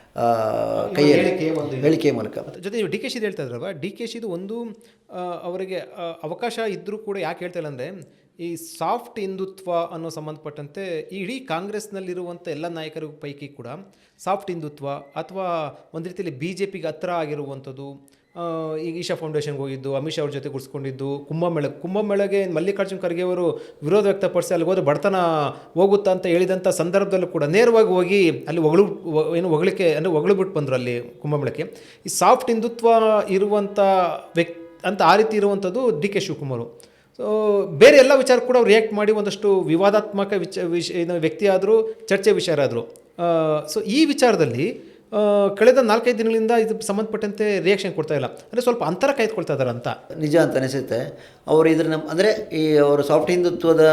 ಕೈಯಲ್ಲಿ ಹೇಳಿಕೆ ಮೂಲಕ. ಜೊತೆ ನೀವು ಡಿ ಕೆ ಶಿದು ಹೇಳ್ತಾ ಇದ್ರಲ್ವ? ಡಿ ಕೆ ಶಿದು ಒಂದು ಅವರಿಗೆ ಅವಕಾಶ ಇದ್ದರೂ ಕೂಡ ಯಾಕೆ ಹೇಳ್ತಾ ಇಲ್ಲ ಅಂದರೆ ಈ ಸಾಫ್ಟ್ ಹಿಂದುತ್ವ ಅನ್ನೋ ಸಂಬಂಧಪಟ್ಟಂತೆ ಇಡೀ ಕಾಂಗ್ರೆಸ್ನಲ್ಲಿರುವಂಥ ಎಲ್ಲ ನಾಯಕರ ಪೈಕಿ ಕೂಡ ಸಾಫ್ಟ್ ಹಿಂದುತ್ವ ಅಥವಾ ಒಂದು ರೀತಿಯಲ್ಲಿ ಬಿ ಜೆ ಪಿಗೆ ಹತ್ರ ಆಗಿರುವಂಥದ್ದು ಈಗ ಈಶಾ ಫೌಂಡೇಶನ್ಗೆ ಹೋಗಿದ್ದು, ಅಮಿತ್ ಶಾ ಅವ್ರ ಜೊತೆ ಗುಡ್ಸ್ಕೊಂಡಿದ್ದು ಕುಂಭಮೇಳ ಕುಂಭಮೇಳಗೆ ಮಲ್ಲಿಕಾರ್ಜುನ್ ಖರ್ಗೆ ಅವರು ವಿರೋಧ ವ್ಯಕ್ತಪಡಿಸಿ ಅಲ್ಲಿ ಹೋದ್ರೆ ಬಡತನ ಹೋಗುತ್ತಾ ಅಂತ ಹೇಳಿದಂಥ ಸಂದರ್ಭದಲ್ಲೂ ಕೂಡ ನೇರವಾಗಿ ಹೋಗಿ ಅಲ್ಲಿ ಹೊಗಳು ಏನು ಹೊಗಳಿಕೆ, ಅಂದರೆ ಹೊಗಳು ಬಿಟ್ಟು ಬಂದರು ಅಲ್ಲಿ ಕುಂಭಮೇಳಕ್ಕೆ. ಈ ಸಾಫ್ಟ್ ಹಿಂದುತ್ವ ಇರುವಂಥ ವ್ಯಕ್ತಿ ಅಂತ ಆ ರೀತಿ ಇರುವಂಥದ್ದು ಡಿ ಕೆ ಶಿವಕುಮಾರ್ ಸೊ ಬೇರೆ ಎಲ್ಲ ವಿಚಾರ ಕೂಡ ಅವ್ರು ರಿಯಾಕ್ಟ್ ಮಾಡಿ ಒಂದಷ್ಟು ವಿವಾದಾತ್ಮಕ ವಿಚ, ವಿಷ, ಏನು ವ್ಯಕ್ತಿ ಆದರೂ ಚರ್ಚೆ ವಿಚಾರ ಆದರು. ಸೊ ಈ ವಿಚಾರದಲ್ಲಿ ಕಳೆದ ನಾಲ್ಕೈದು ದಿನಗಳಿಂದ ಇದು ಸಂಬಂಧಪಟ್ಟಂತೆ ರಿಯಾಕ್ಷನ್ ಕೊಡ್ತಾ ಇಲ್ಲ. ಅಂದರೆ ಸ್ವಲ್ಪ ಅಂತರ ಕಾಯ್ದುಕೊಳ್ತಾ ಇದ್ದಾರೆ ಅಂತ. ನಿಜ ಅಂತ ಅನಿಸುತ್ತೆ. ಅವರು ಇದ್ರ ನಮ್ಮ ಅಂದರೆ ಈ ಅವರು ಸಾಫ್ಟ್ ಹಿಂದುತ್ವದ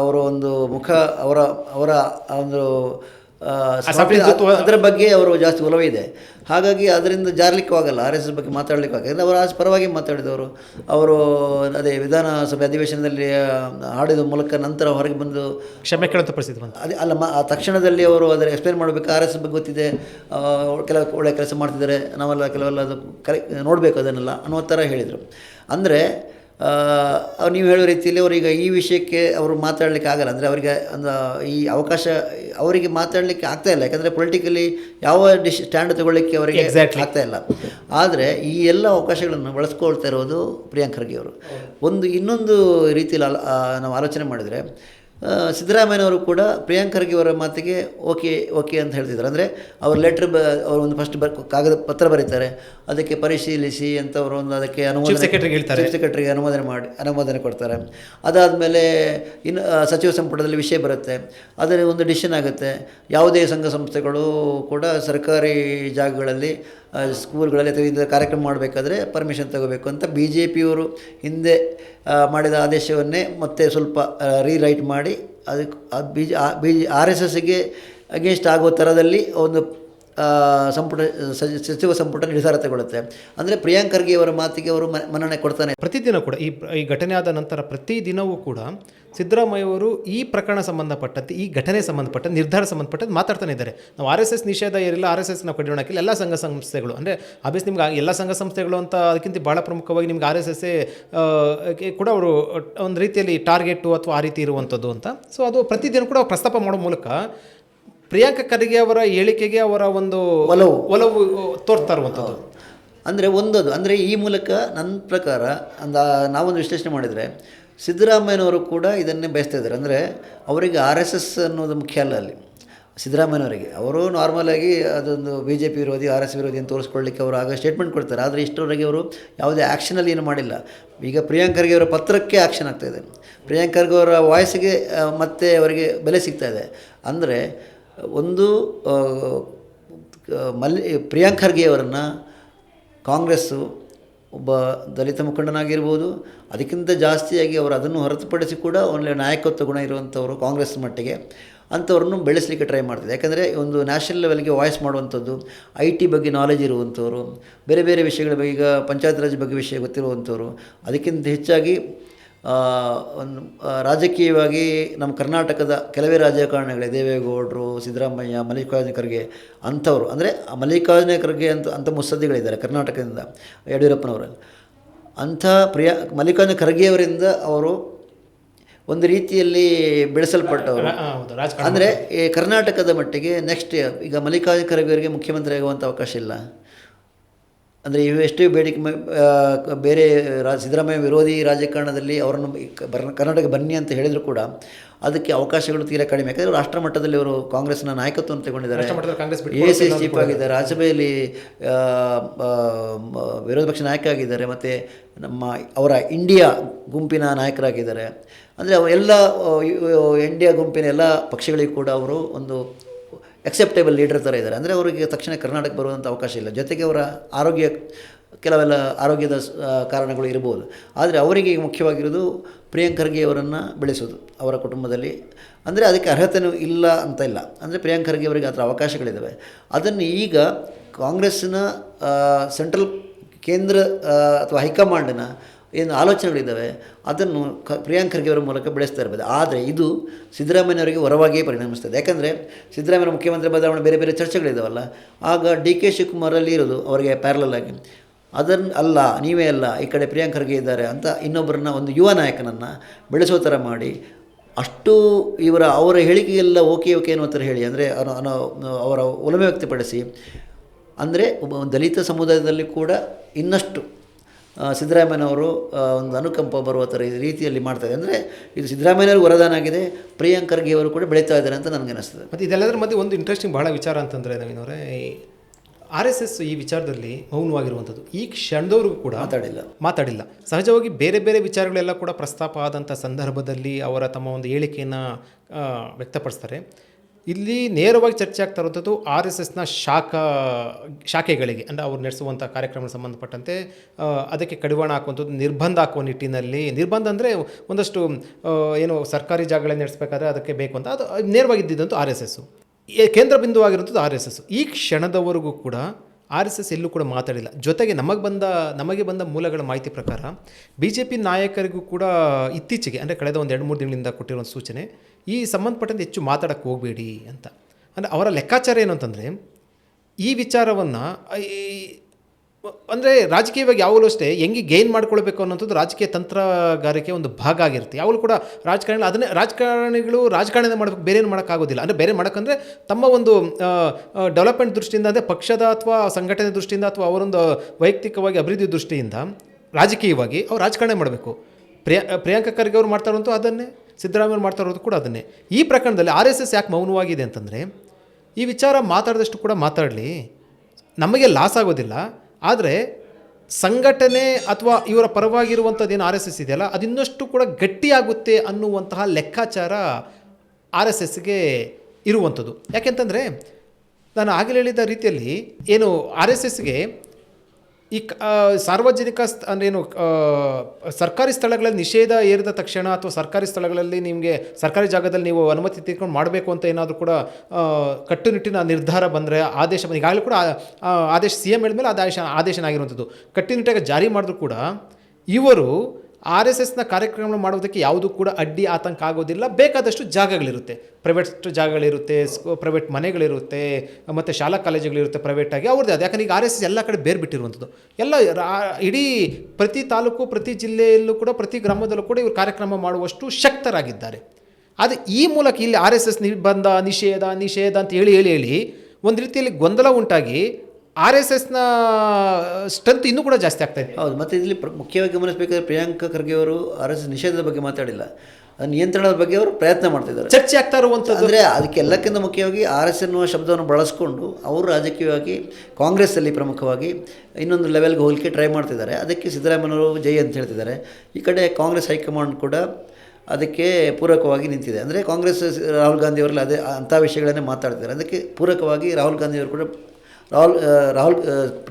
ಅವರ ಒಂದು ಮುಖ ಅವರ ಅವರ ಒಂದು ಅದರ ಬಗ್ಗೆ ಅವರು ಜಾಸ್ತಿ ಒಲವಿದೆ. ಹಾಗಾಗಿ ಅದರಿಂದ ಜಾರ್ಲಿಕ್ಕೂ ಆಗಲ್ಲ ಆರ್ ಎಸ್ ಎಸ್ ಬಗ್ಗೆ ಮಾತಾಡಲಿಕ್ಕೂ ಆಗಲ್ಲ ಅವರು ಆ ಪರವಾಗಿ ಮಾತಾಡಿದವರು. ಅವರು ಅದೇ ವಿಧಾನಸಭೆ ಅಧಿವೇಶನದಲ್ಲಿ ಆಡಿದ ಹಾಡಿದ ಮೂಲಕ ನಂತರ ಹೊರಗೆ ಬಂದು ಕ್ಷಮೆ ಕೇಳುವಂಥ ಪರಿಸ್ಥಿತಿ ಬಂತು. ಅದೇ ಅಲ್ಲ ಆ ತಕ್ಷಣದಲ್ಲಿ ಅವರು ಅದರ ಎಕ್ಸ್ಪ್ಲೇನ್ ಮಾಡಬೇಕು. ಆರ್ ಎಸ್ ಬಗ್ಗೆ ಗೊತ್ತಿದೆ. ಕೆಲವು ಒಳ್ಳೆ ಕೆಲಸ ಮಾಡ್ತಿದ್ದಾರೆ. ನಾವೆಲ್ಲ ಕೆಲವೆಲ್ಲ ಅದು ಕರೆ ನೋಡಬೇಕು ಅದನ್ನೆಲ್ಲ ಅನ್ನೋ ಥರ ಹೇಳಿದರು. ಅಂದರೆ ನೀವು ಹೇಳೋ ರೀತಿಯಲ್ಲಿ ಅವರೀಗ ಈ ವಿಷಯಕ್ಕೆ ಅವರು ಮಾತಾಡಲಿಕ್ಕೆ ಆಗಲ್ಲ. ಅಂದರೆ ಅವರಿಗೆ ಒಂದು ಈ ಅವಕಾಶ ಅವರಿಗೆ ಮಾತಾಡಲಿಕ್ಕೆ ಆಗ್ತಾ ಇಲ್ಲ. ಯಾಕಂದರೆ ಪೊಲಿಟಿಕಲಿ ಯಾವ ಡಿಶ್ ಸ್ಟ್ಯಾಂಡ್ ತಗೊಳ್ಳಿಕ್ಕೆ ಅವರಿಗೆ. ಆಗ್ತಾ ಇಲ್ಲ. ಆದರೆ ಈ ಎಲ್ಲ ಅವಕಾಶಗಳನ್ನು ಬಳಸ್ಕೊಳ್ತಾ ಇರೋದು ಪ್ರಿಯಾಂಕ್ ಖರ್ಗೆ ಅವರು. ಒಂದು ಇನ್ನೊಂದು ರೀತಿಯಲ್ಲಿ ಅಲ- ನಾವು ಆಲೋಚನೆ ಮಾಡಿದರೆ ಸಿದ್ದರಾಮಯ್ಯನವರು ಕೂಡ ಪ್ರಿಯಾಂಕ್ ಖರ್ಗೆ ಅವರ ಮಾತಿಗೆ ಓಕೆ ಓಕೆ ಅಂತ ಹೇಳ್ತಿದ್ದಾರೆ ಅಂದರೆ ಅವ್ರ ಲೆಟ್ರ್ ಬ ಅವರು ಒಂದು ಫಸ್ಟ್ ಬರ್ ಕಾಗದ ಪತ್ರ ಬರೀತಾರೆ. ಅದಕ್ಕೆ ಪರಿಶೀಲಿಸಿ ಅಂತ ಅವರು ಒಂದು ಅದಕ್ಕೆ ಅನುಮೋದನೆ ಸೆಕ್ರೆಟರಿ ಹೇಳ್ತಾರೆ. ಚೀಫ್ ಸೆಕ್ರೆಟರಿಗೆ ಅನುಮೋದನೆ ಮಾಡಿ ಅನುಮೋದನೆ ಕೊಡ್ತಾರೆ. ಅದಾದಮೇಲೆ ಇನ್ನು ಸಚಿವ ಸಂಪುಟದಲ್ಲಿ ವಿಷಯ ಬರುತ್ತೆ. ಅದರಲ್ಲಿ ಒಂದು ಡಿಸಿಷನ್ ಆಗುತ್ತೆ. ಯಾವುದೇ ಸಂಘ ಸಂಸ್ಥೆಗಳು ಕೂಡ ಸರ್ಕಾರಿ ಜಾಗಗಳಲ್ಲಿ ಸ್ಕೂಲ್ಗಳಲ್ಲಿ ಅಥವಾ ಇದರ ಕಾರ್ಯಕ್ರಮ ಮಾಡಬೇಕಾದ್ರೆ ಪರ್ಮಿಷನ್ ತಗೋಬೇಕು ಅಂತ ಬಿ ಜೆ ಪಿಯವರು ಹಿಂದೆ ಮಾಡಿದ ಆದೇಶವನ್ನೇ ಮತ್ತೆ ಸ್ವಲ್ಪ ರೀರೈಟ್ ಮಾಡಿ ಅದಕ್ಕೆ ಅದು B J B R S ಎಸ್ಗೆ ಅಗೇನ್ಸ್ಟ್ ಆಗೋ ಥರದಲ್ಲಿ ಒಂದು ಸಂಪುಟ ಸಚಿ- ಸಚಿವ ಸಂಪುಟ ನಿರ್ಧಾರ ತಗೊಳ್ಳುತ್ತೆ ಅಂದರೆ ಪ್ರಿಯಾಂಕ್ ಖರ್ಗೆ ಅವರ ಮಾತಿಗೆ ಅವರು ಮನ್ನಣೆ ಕೊಡ್ತಾನೆ. ಪ್ರತಿದಿನ ಕೂಡ, ಈ ಈ ಘಟನೆ ಆದ ನಂತರ ಪ್ರತಿದಿನವೂ ಕೂಡ ಸಿದ್ದರಾಮಯ್ಯ ಅವರು ಈ ಪ್ರಕರಣ ಸಂಬಂಧಪಟ್ಟಂತೆ, ಈ ಘಟನೆ ಸಂಬಂಧಪಟ್ಟ, ನಿರ್ಧಾರ ಸಂಬಂಧಪಟ್ಟಂತೆ ಮಾತಾಡ್ತಾನೆ ಇದ್ದಾರೆ. ನಾವು ಆರ್ ಎಸ್ ಎಸ್ ನಿಷೇಧ ಏರಿಲ್ಲ ಆರ್ ಎಸ್ ಎಸ್ ನಾವು ಹಾಕಿಲ್ಲ ಎಲ್ಲ ಸಂಘ ಸಂಸ್ಥೆಗಳು. ಅಂದರೆ ಆಬ್ವಿಯಸ್ ನಿಮ್ಗೆ ಎಲ್ಲ ಸಂಘ ಸಂಸ್ಥೆಗಳು ಅಂತ ಅದಕ್ಕಿಂತ ಭಾಳ ಪ್ರಮುಖವಾಗಿ ನಿಮ್ಗೆ ಆರ್ ಎಸ್ ಎಸ್ ಕೂಡ ಅವರು ಒಂದು ರೀತಿಯಲ್ಲಿ ಟಾರ್ಗೆಟು ಅಥವಾ ಆ ರೀತಿ ಇರುವಂಥದ್ದು ಅಂತ. ಸೊ ಅದು ಪ್ರತಿದಿನ ಕೂಡ ಪ್ರಸ್ತಾಪ ಮಾಡೋ ಮೂಲಕ ಪ್ರಿಯಾಂಕ ಖರ್ಗೆ ಅವರ ಹೇಳಿಕೆಗೆ ಅವರ ಒಂದು ಒಲವು. ಒಲವು ತೋರ್ತಾ ಇರುವಂಥದ್ದು. ಅಂದರೆ ಒಂದದು ಅಂದರೆ ಈ ಮೂಲಕ ನನ್ನ ಪ್ರಕಾರ ಅಂದ ನಾವೊಂದು ವಿಶ್ಲೇಷಣೆ ಮಾಡಿದರೆ ಸಿದ್ದರಾಮಯ್ಯನವರು ಕೂಡ ಇದನ್ನೇ ಬಯಸ್ತಾ ಇದ್ದಾರೆ. ಅಂದರೆ ಅವರಿಗೆ ಆರ್ ಎಸ್ ಎಸ್ ಅನ್ನೋದು ಮುಖ್ಯ ಅಲ್ಲ ಅಲ್ಲಿ. ಸಿದ್ದರಾಮಯ್ಯನವರಿಗೆ. ಅವರು ನಾರ್ಮಲಾಗಿ ಅದೊಂದು ಬಿ ಜೆ ಪಿ ವಿರೋಧಿ ಆರ್ ಎಸ್ ವಿರೋಧಿ ಅಂತ ತೋರಿಸ್ಕೊಳ್ಳಿಕ್ಕೆ ಅವರು ಆಗ ಸ್ಟೇಟ್ಮೆಂಟ್ ಕೊಡ್ತಾರೆ. ಆದರೆ ಇಷ್ಟರವರೆಗೆ ಅವರು ಯಾವುದೇ ಆ್ಯಕ್ಷನಲ್ಲಿ ಏನು ಮಾಡಿಲ್ಲ. ಈಗ ಪ್ರಿಯಾಂಕ್ ಖರ್ಗೆ ಅವರ ಪತ್ರಕ್ಕೆ ಆ್ಯಕ್ಷನ್ ಆಗ್ತಾಯಿದೆ ಪ್ರಿಯಾಂಕ್ ಖರ್ಗೆ ಅವರ ವಾಯ್ಸ್ಗೆ ಮತ್ತೆ ಅವರಿಗೆ ಬೆಲೆ ಸಿಗ್ತಾ ಇದೆ. ಅಂದರೆ ಒಂದು ಮಲ್ಲಿ, ಪ್ರಿಯಾಂಕ್ ಖರ್ಗೆ ಅವರನ್ನು ಕಾಂಗ್ರೆಸ್ಸು ಒಬ್ಬ ದಲಿತ ಮುಖಂಡನಾಗಿರ್ಬೋದು, ಅದಕ್ಕಿಂತ ಜಾಸ್ತಿಯಾಗಿ ಅವರು ಅದನ್ನು ಹೊರತುಪಡಿಸಿ ಕೂಡ ಒಳ್ಳೆಯ ನಾಯಕತ್ವ ಗುಣ ಇರುವಂಥವರು ಕಾಂಗ್ರೆಸ್ ಮಟ್ಟಿಗೆ ಅಂಥವ್ರನ್ನು ಬೆಳೆಸಲಿಕ್ಕೆ ಟ್ರೈ ಮಾಡ್ತಿದೆ ಯಾಕಂದರೆ ಒಂದು ನ್ಯಾಷನಲ್ ಲೆವೆಲ್ಗೆ ವಾಯ್ಸ್ ಮಾಡುವಂಥದ್ದು ಐ ಟಿ ಬಗ್ಗೆ ನಾಲೆಜ್ ಇರುವಂಥವರು, ಬೇರೆ ಬೇರೆ ವಿಷಯಗಳ ಬಗ್ಗೆ ಈಗ ಪಂಚಾಯತ್ ರಾಜ್ ಬಗ್ಗೆ ವಿಷಯ ಗೊತ್ತಿರುವಂಥವ್ರು, ಅದಕ್ಕಿಂತ ಹೆಚ್ಚಾಗಿ ಒಂದು ರಾಜಕೀಯವಾಗಿ ನಮ್ಮ ಕರ್ನಾಟಕದ ಕೆಲವೇ ರಾಜಕಾರಣಿಗಳೇ ದೇವೇಗೌಡರು ಸಿದ್ದರಾಮಯ್ಯ ಮಲ್ಲಿಕಾರ್ಜುನ ಖರ್ಗೆ ಅಂಥವ್ರು ಅಂದರೆ ಮಲ್ಲಿಕಾರ್ಜುನ ಖರ್ಗೆ ಅಂತ ಅಂಥ ಮುತ್ಸದ್ದಿಗಳಿದ್ದಾರೆ ಕರ್ನಾಟಕದಿಂದ ಯಡಿಯೂರಪ್ಪನವರಲ್ಲಿ. ಅಂಥ ಪ್ರಿಯ ಮಲ್ಲಿಕಾರ್ಜುನ ಖರ್ಗೆಯವರಿಂದ ಅವರು ಒಂದು ರೀತಿಯಲ್ಲಿ ಬೆಳೆಸಲ್ಪಟ್ಟವರು. ಅಂದರೆ ಈ ಕರ್ನಾಟಕದ ಮಟ್ಟಿಗೆ ನೆಕ್ಸ್ಟ್ ಈಗ ಮಲ್ಲಿಕಾರ್ಜುನ ಖರ್ಗೆ ಅವರಿಗೆ ಮುಖ್ಯಮಂತ್ರಿ ಆಗುವಂಥ ಅವಕಾಶ ಇಲ್ಲ. ಅಂದರೆ ಇವೆಷ್ಟೇ ಎಷ್ಟೇ ಬೇಡಿಕೆ ಬೇರೆ ರಾ ಸಿದ್ದರಾಮಯ್ಯ ವಿರೋಧಿ ರಾಜಕಾರಣದಲ್ಲಿ ಅವರನ್ನು ಬರ್- ಕರ್ನಾಟಕ ಬನ್ನಿ ಅಂತ ಹೇಳಿದರೂ ಕೂಡ ಅದಕ್ಕೆ ಅವಕಾಶಗಳು ತೀರಾ ಕಡಿಮೆ. ಯಾಕಂದರೆ ರಾಷ್ಟ್ರ ಮಟ್ಟದಲ್ಲಿ ಅವರು ಕಾಂಗ್ರೆಸ್ನ ನಾಯಕತ್ವವನ್ನು ತಗೊಂಡಿದ್ದಾರೆ. ಎ ಸಿ ಎಸ್ ಚೀಫ್ ಆಗಿದ್ದಾರೆ ರಾಜ್ಯಸಭೆಯಲ್ಲಿ ವಿರೋಧ ಪಕ್ಷ ನಾಯಕ ಆಗಿದ್ದಾರೆ ಮತ್ತು ನಮ್ಮ ಅವರ ಇಂಡಿಯಾ ಗುಂಪಿನ ನಾಯಕರಾಗಿದ್ದಾರೆ. ಅಂದರೆ ಎಲ್ಲ ಇಂಡಿಯಾ ಗುಂಪಿನ ಎಲ್ಲ ಪಕ್ಷಗಳಿಗೂ ಕೂಡ ಅವರು ಒಂದು ಎಕ್ಸೆಪ್ಟೇಬಲ್ ಲೀಡರ್ ಥರ ಇದ್ದಾರೆ. ಅಂದರೆ ಅವರಿಗೆ ತಕ್ಷಣ ಕರ್ನಾಟಕ ಬರುವಂಥ ಅವಕಾಶ ಇಲ್ಲ. ಜೊತೆಗೆ ಅವರ ಆರೋಗ್ಯ, ಕೆಲವೆಲ್ಲ ಆರೋಗ್ಯದ ಕಾರಣಗಳು ಇರ್ಬೋದು. ಆದರೆ ಅವರಿಗೆ ಮುಖ್ಯವಾಗಿರೋದು ಪ್ರಿಯಾಂಕರ್ಗೆ ಅವರನ್ನು ಬೆಳೆಸೋದು ಅವರ ಕುಟುಂಬದಲ್ಲಿ. ಅಂದರೆ ಅದಕ್ಕೆ ಅರ್ಹತೆಯೂ ಇಲ್ಲ ಅಂತ ಇಲ್ಲ. ಅಂದರೆ ಪ್ರಿಯಾಂಕರ್ಗೆ ಅವರಿಗೆ ಆ ಥರ ಅವಕಾಶಗಳಿದ್ದಾವೆ ಅದನ್ನು ಈಗ ಕಾಂಗ್ರೆಸ್ಸಿನ ಸೆಂಟ್ರಲ್ ಕೇಂದ್ರ ಅಥವಾ ಹೈಕಮಾಂಡಿನ ಏನು ಆಲೋಚನೆಗಳಿದ್ದಾವೆ, ಅದನ್ನು ಕ ಪ್ರಿಯಾಂಕ್ ಖರ್ಗೆ ಅವರ ಮೂಲಕ ಬೆಳೆಸ್ತಾ ಇರ್ಬೋದು. ಆದರೆ ಇದು ಸಿದ್ದರಾಮಯ್ಯನವರಿಗೆ ಹೊರವಾಗಿಯೇ ಪರಿಣಮಿಸ್ತದೆ. ಯಾಕಂದರೆ ಸಿದ್ದರಾಮಯ್ಯ ಮುಖ್ಯಮಂತ್ರಿ ಬದಲಾವಣೆ ಬೇರೆ ಬೇರೆ ಚರ್ಚೆಗಳಿದ್ದಾವಲ್ಲ ಆಗ ಡಿ ಕೆ ಶಿವಕುಮಾರಲ್ಲಿ ಇರೋದು ಅವರಿಗೆ ಪ್ಯಾರಲಲ್ ಆಗಿ. ಅದನ್ನು ಅಲ್ಲ, ನೀವೇ ಅಲ್ಲ, ಈ ಕಡೆ ಪ್ರಿಯಾಂಕ್ ಖರ್ಗೆ ಇದ್ದಾರೆ ಅಂತ ಇನ್ನೊಬ್ಬರನ್ನ ಒಂದು ಯುವ ನಾಯಕನನ್ನು ಬೆಳೆಸೋ ಥರ ಮಾಡಿ, ಅಷ್ಟು ಇವರ, ಅವರ ಹೇಳಿಕೆಗೆಲ್ಲ ಓಕೆ ಓಕೆ ಅನ್ನೋ ಥರ ಹೇಳಿ, ಅಂದರೆ ಅವರ ಒಲಮೆ ವ್ಯಕ್ತಪಡಿಸಿ, ಅಂದರೆ ಒಬ್ಬ ದಲಿತ ಸಮುದಾಯದಲ್ಲಿ ಕೂಡ ಇನ್ನಷ್ಟು ಸಿದ್ದರಾಮಯ್ಯನವರು ಒಂದು ಅನುಕಂಪ ಬರುವ ಥರ ಈ ರೀತಿಯಲ್ಲಿ ಮಾಡ್ತಾರೆ. ಅಂದರೆ ಇದು ಸಿದ್ದರಾಮಯ್ಯನವ್ರಿಗೆ ವರದಾನ ಆಗಿದೆ ಪ್ರಿಯಾಂಕರ್ಗೆ ಅವರು ಕೂಡ ಬೆಳೀತಾ ಇದ್ದಾರೆ ಅಂತ ನನಗೆ ಅನಿಸ್ತದೆ. ಮತ್ತು ಇದೆಲ್ಲದರ ಮಧ್ಯೆ ಒಂದು ಇಂಟ್ರೆಸ್ಟಿಂಗ್ ಭಾಳ ವಿಚಾರ ಅಂತಂದರೆ ನವೀನವರೇ ಆರ್ ಎಸ್ ಎಸ್ ಈ ವಿಚಾರದಲ್ಲಿ ಮೌನವಾಗಿರುವಂಥದ್ದು. ಈ ಕ್ಷಣದವ್ರಿಗೂ ಕೂಡ ಮಾತಾಡಿಲ್ಲ. ಮಾತಾಡಿಲ್ಲ. ಸಹಜವಾಗಿ ಬೇರೆ ಬೇರೆ ವಿಚಾರಗಳೆಲ್ಲ ಕೂಡ ಪ್ರಸ್ತಾಪ ಆದಂಥ ಸಂದರ್ಭದಲ್ಲಿ ಅವರ ತಮ್ಮ ಒಂದು ಹೇಳಿಕೆಯನ್ನು ವ್ಯಕ್ತಪಡಿಸ್ತಾರೆ. ಇಲ್ಲಿ ನೇರವಾಗಿ ಚರ್ಚೆ ಆಗ್ತಾ ಇರುವಂಥದ್ದು ಆರ್ ಎಸ್ ಎಸ್ನ ಶಾಖಾ, ಶಾಖೆಗಳಿಗೆ, ಅಂದರೆ ಅವ್ರು ನಡೆಸುವಂಥ ಕಾರ್ಯಕ್ರಮ ಸಂಬಂಧಪಟ್ಟಂತೆ ಅದಕ್ಕೆ ಕಡಿವಾಣ ಹಾಕುವಂಥದ್ದು, ನಿರ್ಬಂಧ ಹಾಕುವ ನಿಟ್ಟಿನಲ್ಲಿ, ನಿರ್ಬಂಧ ಅಂದರೆ ಒಂದಷ್ಟು ಏನು ಸರ್ಕಾರಿ ಜಾಗಗಳಲ್ಲಿ ನಡೆಸಬೇಕಾದ್ರೆ ಅದಕ್ಕೆ ಬೇಕು ಅಂತ, ಅದು ನೇರವಾಗಿ ಇದ್ದಿದ್ದಂಥ ಆರ್ ಎಸ್ ಎಸ್ಸು ಕೇಂದ್ರ ಬಿಂದುವಾಗಿರುವಂಥದ್ದು ಆರ್ ಎಸ್ ಎಸ್. ಈ ಕ್ಷಣದವರೆಗೂ ಕೂಡ ಆರ್ ಎಸ್ ಎಸ್ ಎಲ್ಲೂ ಕೂಡ ಮಾತಾಡಿಲ್ಲ. ಜೊತೆಗೆ ನಮಗೆ ಬಂದ ನಮಗೆ ಬಂದ ಮೂಲಗಳ ಮಾಹಿತಿ ಪ್ರಕಾರ ಬಿ ಜೆ ಪಿ ನಾಯಕರಿಗೂ ಕೂಡ ಇತ್ತೀಚೆಗೆ, ಅಂದರೆ ಕಳೆದ ಒಂದು ಎರಡು, ಮೂರು ದಿನಗಳಿಂದ ಕೊಟ್ಟಿರೋ ಒಂದು ಸೂಚನೆ, ಈ ಸಂಬಂಧಪಟ್ಟಂತೆ ಹೆಚ್ಚು ಮಾತಾಡೋಕ್ಕೆ ಹೋಗಬೇಡಿ ಅಂತ. ಅಂದರೆ ಅವರ ಲೆಕ್ಕಾಚಾರ ಏನು ಅಂತಂದರೆ, ಈ ವಿಚಾರವನ್ನು ಅಂದರೆ ರಾಜಕೀಯವಾಗಿ ಯಾವಾಗಲೂ ಅಷ್ಟೇ, ಹೆಂಗೆ ಗೇನ್ ಮಾಡ್ಕೊಳ್ಬೇಕು ಅನ್ನೋಂಥದ್ದು ರಾಜಕೀಯ ತಂತ್ರಗಾರಿಕೆ ಒಂದು ಭಾಗ ಆಗಿರುತ್ತೆ. ಯಾವಾಗಲೂ ಕೂಡ ರಾಜಕಾರಣಿಗಳು ಅದನ್ನೇ, ರಾಜಕಾರಣಿಗಳು ರಾಜಕಾರಣ ಮಾಡಬೇಕು ಬೇರೆ ಏನು ಮಾಡೋಕ್ಕಾಗೋದಿಲ್ಲ. ಅಂದರೆ ಬೇರೆ ಮಾಡೋಕ್ಕಂದರೆ ತಮ್ಮ ಒಂದು ಡೆವಲಪ್ಮೆಂಟ್ ದೃಷ್ಟಿಯಿಂದ, ಅಂದರೆ ಪಕ್ಷದ ಅಥವಾ ಸಂಘಟನೆ ದೃಷ್ಟಿಯಿಂದ ಅಥವಾ ಅವರೊಂದು ವೈಯಕ್ತಿಕವಾಗಿ ಅಭಿವೃದ್ಧಿ ದೃಷ್ಟಿಯಿಂದ ರಾಜಕೀಯವಾಗಿ ಅವ್ರು ರಾಜಕಾರಣ ಮಾಡಬೇಕು. ಪ್ರಿಯಾ, ಪ್ರಿಯಾಂಕಾ ಖರ್ಗೆ ಅವ್ರು ಮಾಡ್ತಾ ಇರೋಂಥ ಅದನ್ನೇ, ಸಿದ್ದರಾಮಯ್ಯ ಮಾಡ್ತಾ ಇರೋದು ಕೂಡ ಅದನ್ನೇ. ಈ ಪ್ರಕರಣದಲ್ಲಿ ಆರ್ ಎಸ್ ಎಸ್ ಯಾಕೆ ಮೌನವಾಗಿದೆ ಅಂತಂದರೆ, ಈ ವಿಚಾರ ಮಾತಾಡಿದಷ್ಟು ಕೂಡ ಮಾತಾಡಲಿ, ನಮಗೆ ಲಾಸ್ ಆಗೋದಿಲ್ಲ. ಆದರೆ ಸಂಘಟನೆ ಅಥವಾ ಇವರ ಪರವಾಗಿರುವಂಥದ್ದು ಏನು ಆರ್ ಎಸ್ ಎಸ್ ಇದೆಯಲ್ಲ ಅದು ಇನ್ನಷ್ಟು ಕೂಡ ಗಟ್ಟಿಯಾಗುತ್ತೆ ಅನ್ನುವಂತಹ ಲೆಕ್ಕಾಚಾರ ಆರ್ ಎಸ್ ಎಸ್ಗೆ ಇರುವಂಥದ್ದು. ಯಾಕೆಂತಂದರೆ, ನಾನು ಆಗಲೇ ಹೇಳಿದ ರೀತಿಯಲ್ಲಿ ಏನು ಆರ್ ಎಸ್ ಎಸ್ಗೆ ಈ ಸಾರ್ವಜನಿಕ ಅಂದ್ರೆ ಏನು ಸರ್ಕಾರಿ ಸ್ಥಳಗಳಲ್ಲಿ ನಿಷೇಧ ಏರಿದ ತಕ್ಷಣ ಅಥವಾ ಸರ್ಕಾರಿ ಸ್ಥಳಗಳಲ್ಲಿ ನಿಮಗೆ ಸರ್ಕಾರಿ ಜಾಗದಲ್ಲಿ ನೀವು ಅನುಮತಿ ತೆಗೆದುಕೊಂಡು ಮಾಡಬೇಕು ಅಂತ ಏನಾದರೂ ಕೂಡ ಕಟ್ಟುನಿಟ್ಟಿನ ನಿರ್ಧಾರ ಬಂದರೆ ಆದೇಶ ಬಂದು ಈಗಾಗಲೇ ಕೂಡ ಆದೇಶ ಸಿ ಎಂ ಹೇಳಿದ್ಮೇಲೆ ಆದೇಶ ಆದೇಶನಾಗಿರುವಂಥದ್ದು ಕಟ್ಟುನಿಟ್ಟಾಗಿ ಜಾರಿ ಮಾಡಿದ್ರು ಕೂಡ, ಇವರು ಆರ್ ಎಸ್ ಎಸ್ನ ಕಾರ್ಯಕ್ರಮ ಮಾಡೋದಕ್ಕೆ ಯಾವುದೂ ಕೂಡ ಅಡ್ಡಿ ಆತಂಕ ಆಗೋದಿಲ್ಲ. ಬೇಕಾದಷ್ಟು ಜಾಗಗಳಿರುತ್ತೆ. ಪ್ರೈವೇಟ್ ಜಾಗಗಳಿರುತ್ತೆ ಪ್ರೈವೇಟ್ ಮನೆಗಳಿರುತ್ತೆ, ಮತ್ತು ಶಾಲಾ ಕಾಲೇಜುಗಳಿರುತ್ತೆ ಪ್ರೈವೇಟಾಗಿ ಅವ್ರದ್ದು ಅದು ಯಾಕಂದ್ರೆ ಈಗ ಆರ್ ಎಸ್ ಎಸ್ ಎಲ್ಲ ಕಡೆ ಬೇರೆ ಬಿಟ್ಟಿರುವಂಥದ್ದು. ಎಲ್ಲ ಇಡೀ ಪ್ರತಿ ತಾಲೂಕು, ಪ್ರತಿ ಜಿಲ್ಲೆಯಲ್ಲೂ ಕೂಡ, ಪ್ರತಿ ಗ್ರಾಮದಲ್ಲೂ ಕೂಡ ಇವರು ಕಾರ್ಯಕ್ರಮ ಮಾಡುವಷ್ಟು ಶಕ್ತರಾಗಿದ್ದಾರೆ. ಅದು ಈ ಮೂಲಕ ಇಲ್ಲಿ ಆರ್ ಎಸ್ ಎಸ್ ನಿರ್ಬಂಧ ನಿಷೇಧ ನಿಷೇಧ ಅಂತ ಹೇಳಿ ಹೇಳಿ ಹೇಳಿ ಒಂದು ರೀತಿಯಲ್ಲಿ ಗೊಂದಲ ಉಂಟಾಗಿ ಆರ್ ಎಸ್ ಎಸ್ನ ಸ್ಟ್ರೆಂತ್ ಇನ್ನೂ ಕೂಡ ಜಾಸ್ತಿ ಆಗ್ತಾ ಇದೆ. ಹೌದು ಮತ್ತು ಇಲ್ಲಿ ಪ್ರ ಮುಖ್ಯವಾಗಿ ಗಮನಿಸಬೇಕಾದ್ರೆ ಪ್ರಿಯಾಂಕಾ ಖರ್ಗೆ ಅವರು ಆರ್ ಎಸ್ ಎಸ್ ನಿಷೇಧದ ಬಗ್ಗೆ ಮಾತಾಡಿಲ್ಲ. ನಿಯಂತ್ರಣದ ಬಗ್ಗೆ ಅವರು ಪ್ರಯತ್ನ ಮಾಡ್ತಿದ್ದಾರೆ. ಚರ್ಚೆ ಆಗ್ತಾ ಇರುವಂಥದ್ದು. ಅಂದರೆ ಅದಕ್ಕೆಲ್ಲಕ್ಕಿಂತ ಮುಖ್ಯವಾಗಿ ಆರ್ ಎಸ್ ಎನ್ನುವ ಶಬ್ದವನ್ನು ಬಳಸ್ಕೊಂಡು ಅವರು ರಾಜಕೀಯವಾಗಿ ಕಾಂಗ್ರೆಸ್ಸಲ್ಲಿ ಪ್ರಮುಖವಾಗಿ ಇನ್ನೊಂದು ಲೆವೆಲ್ಗೆ ಹೋಗಲಿಕ್ಕೆ ಟ್ರೈ ಮಾಡ್ತಿದ್ದಾರೆ. ಅದಕ್ಕೆ ಸಿದ್ದರಾಮಯ್ಯನವರು ಜೈ ಅಂತ ಹೇಳ್ತಿದ್ದಾರೆ. ಈ ಕಡೆ ಕಾಂಗ್ರೆಸ್ ಹೈಕಮಾಂಡ್ ಕೂಡ ಅದಕ್ಕೆ ಪೂರಕವಾಗಿ ನಿಂತಿದೆ. ಅಂದರೆ ಕಾಂಗ್ರೆಸ್ ರಾಹುಲ್ ಗಾಂಧಿಯವರಲ್ಲಿ ಅದೇ ಅಂಥ ವಿಷಯಗಳನ್ನೇ ಮಾತಾಡ್ತಿದ್ದಾರೆ. ಅದಕ್ಕೆ ಪೂರಕವಾಗಿ ರಾಹುಲ್ ಗಾಂಧಿಯವರು ಕೂಡ ರಾಹುಲ್ ರಾಹುಲ್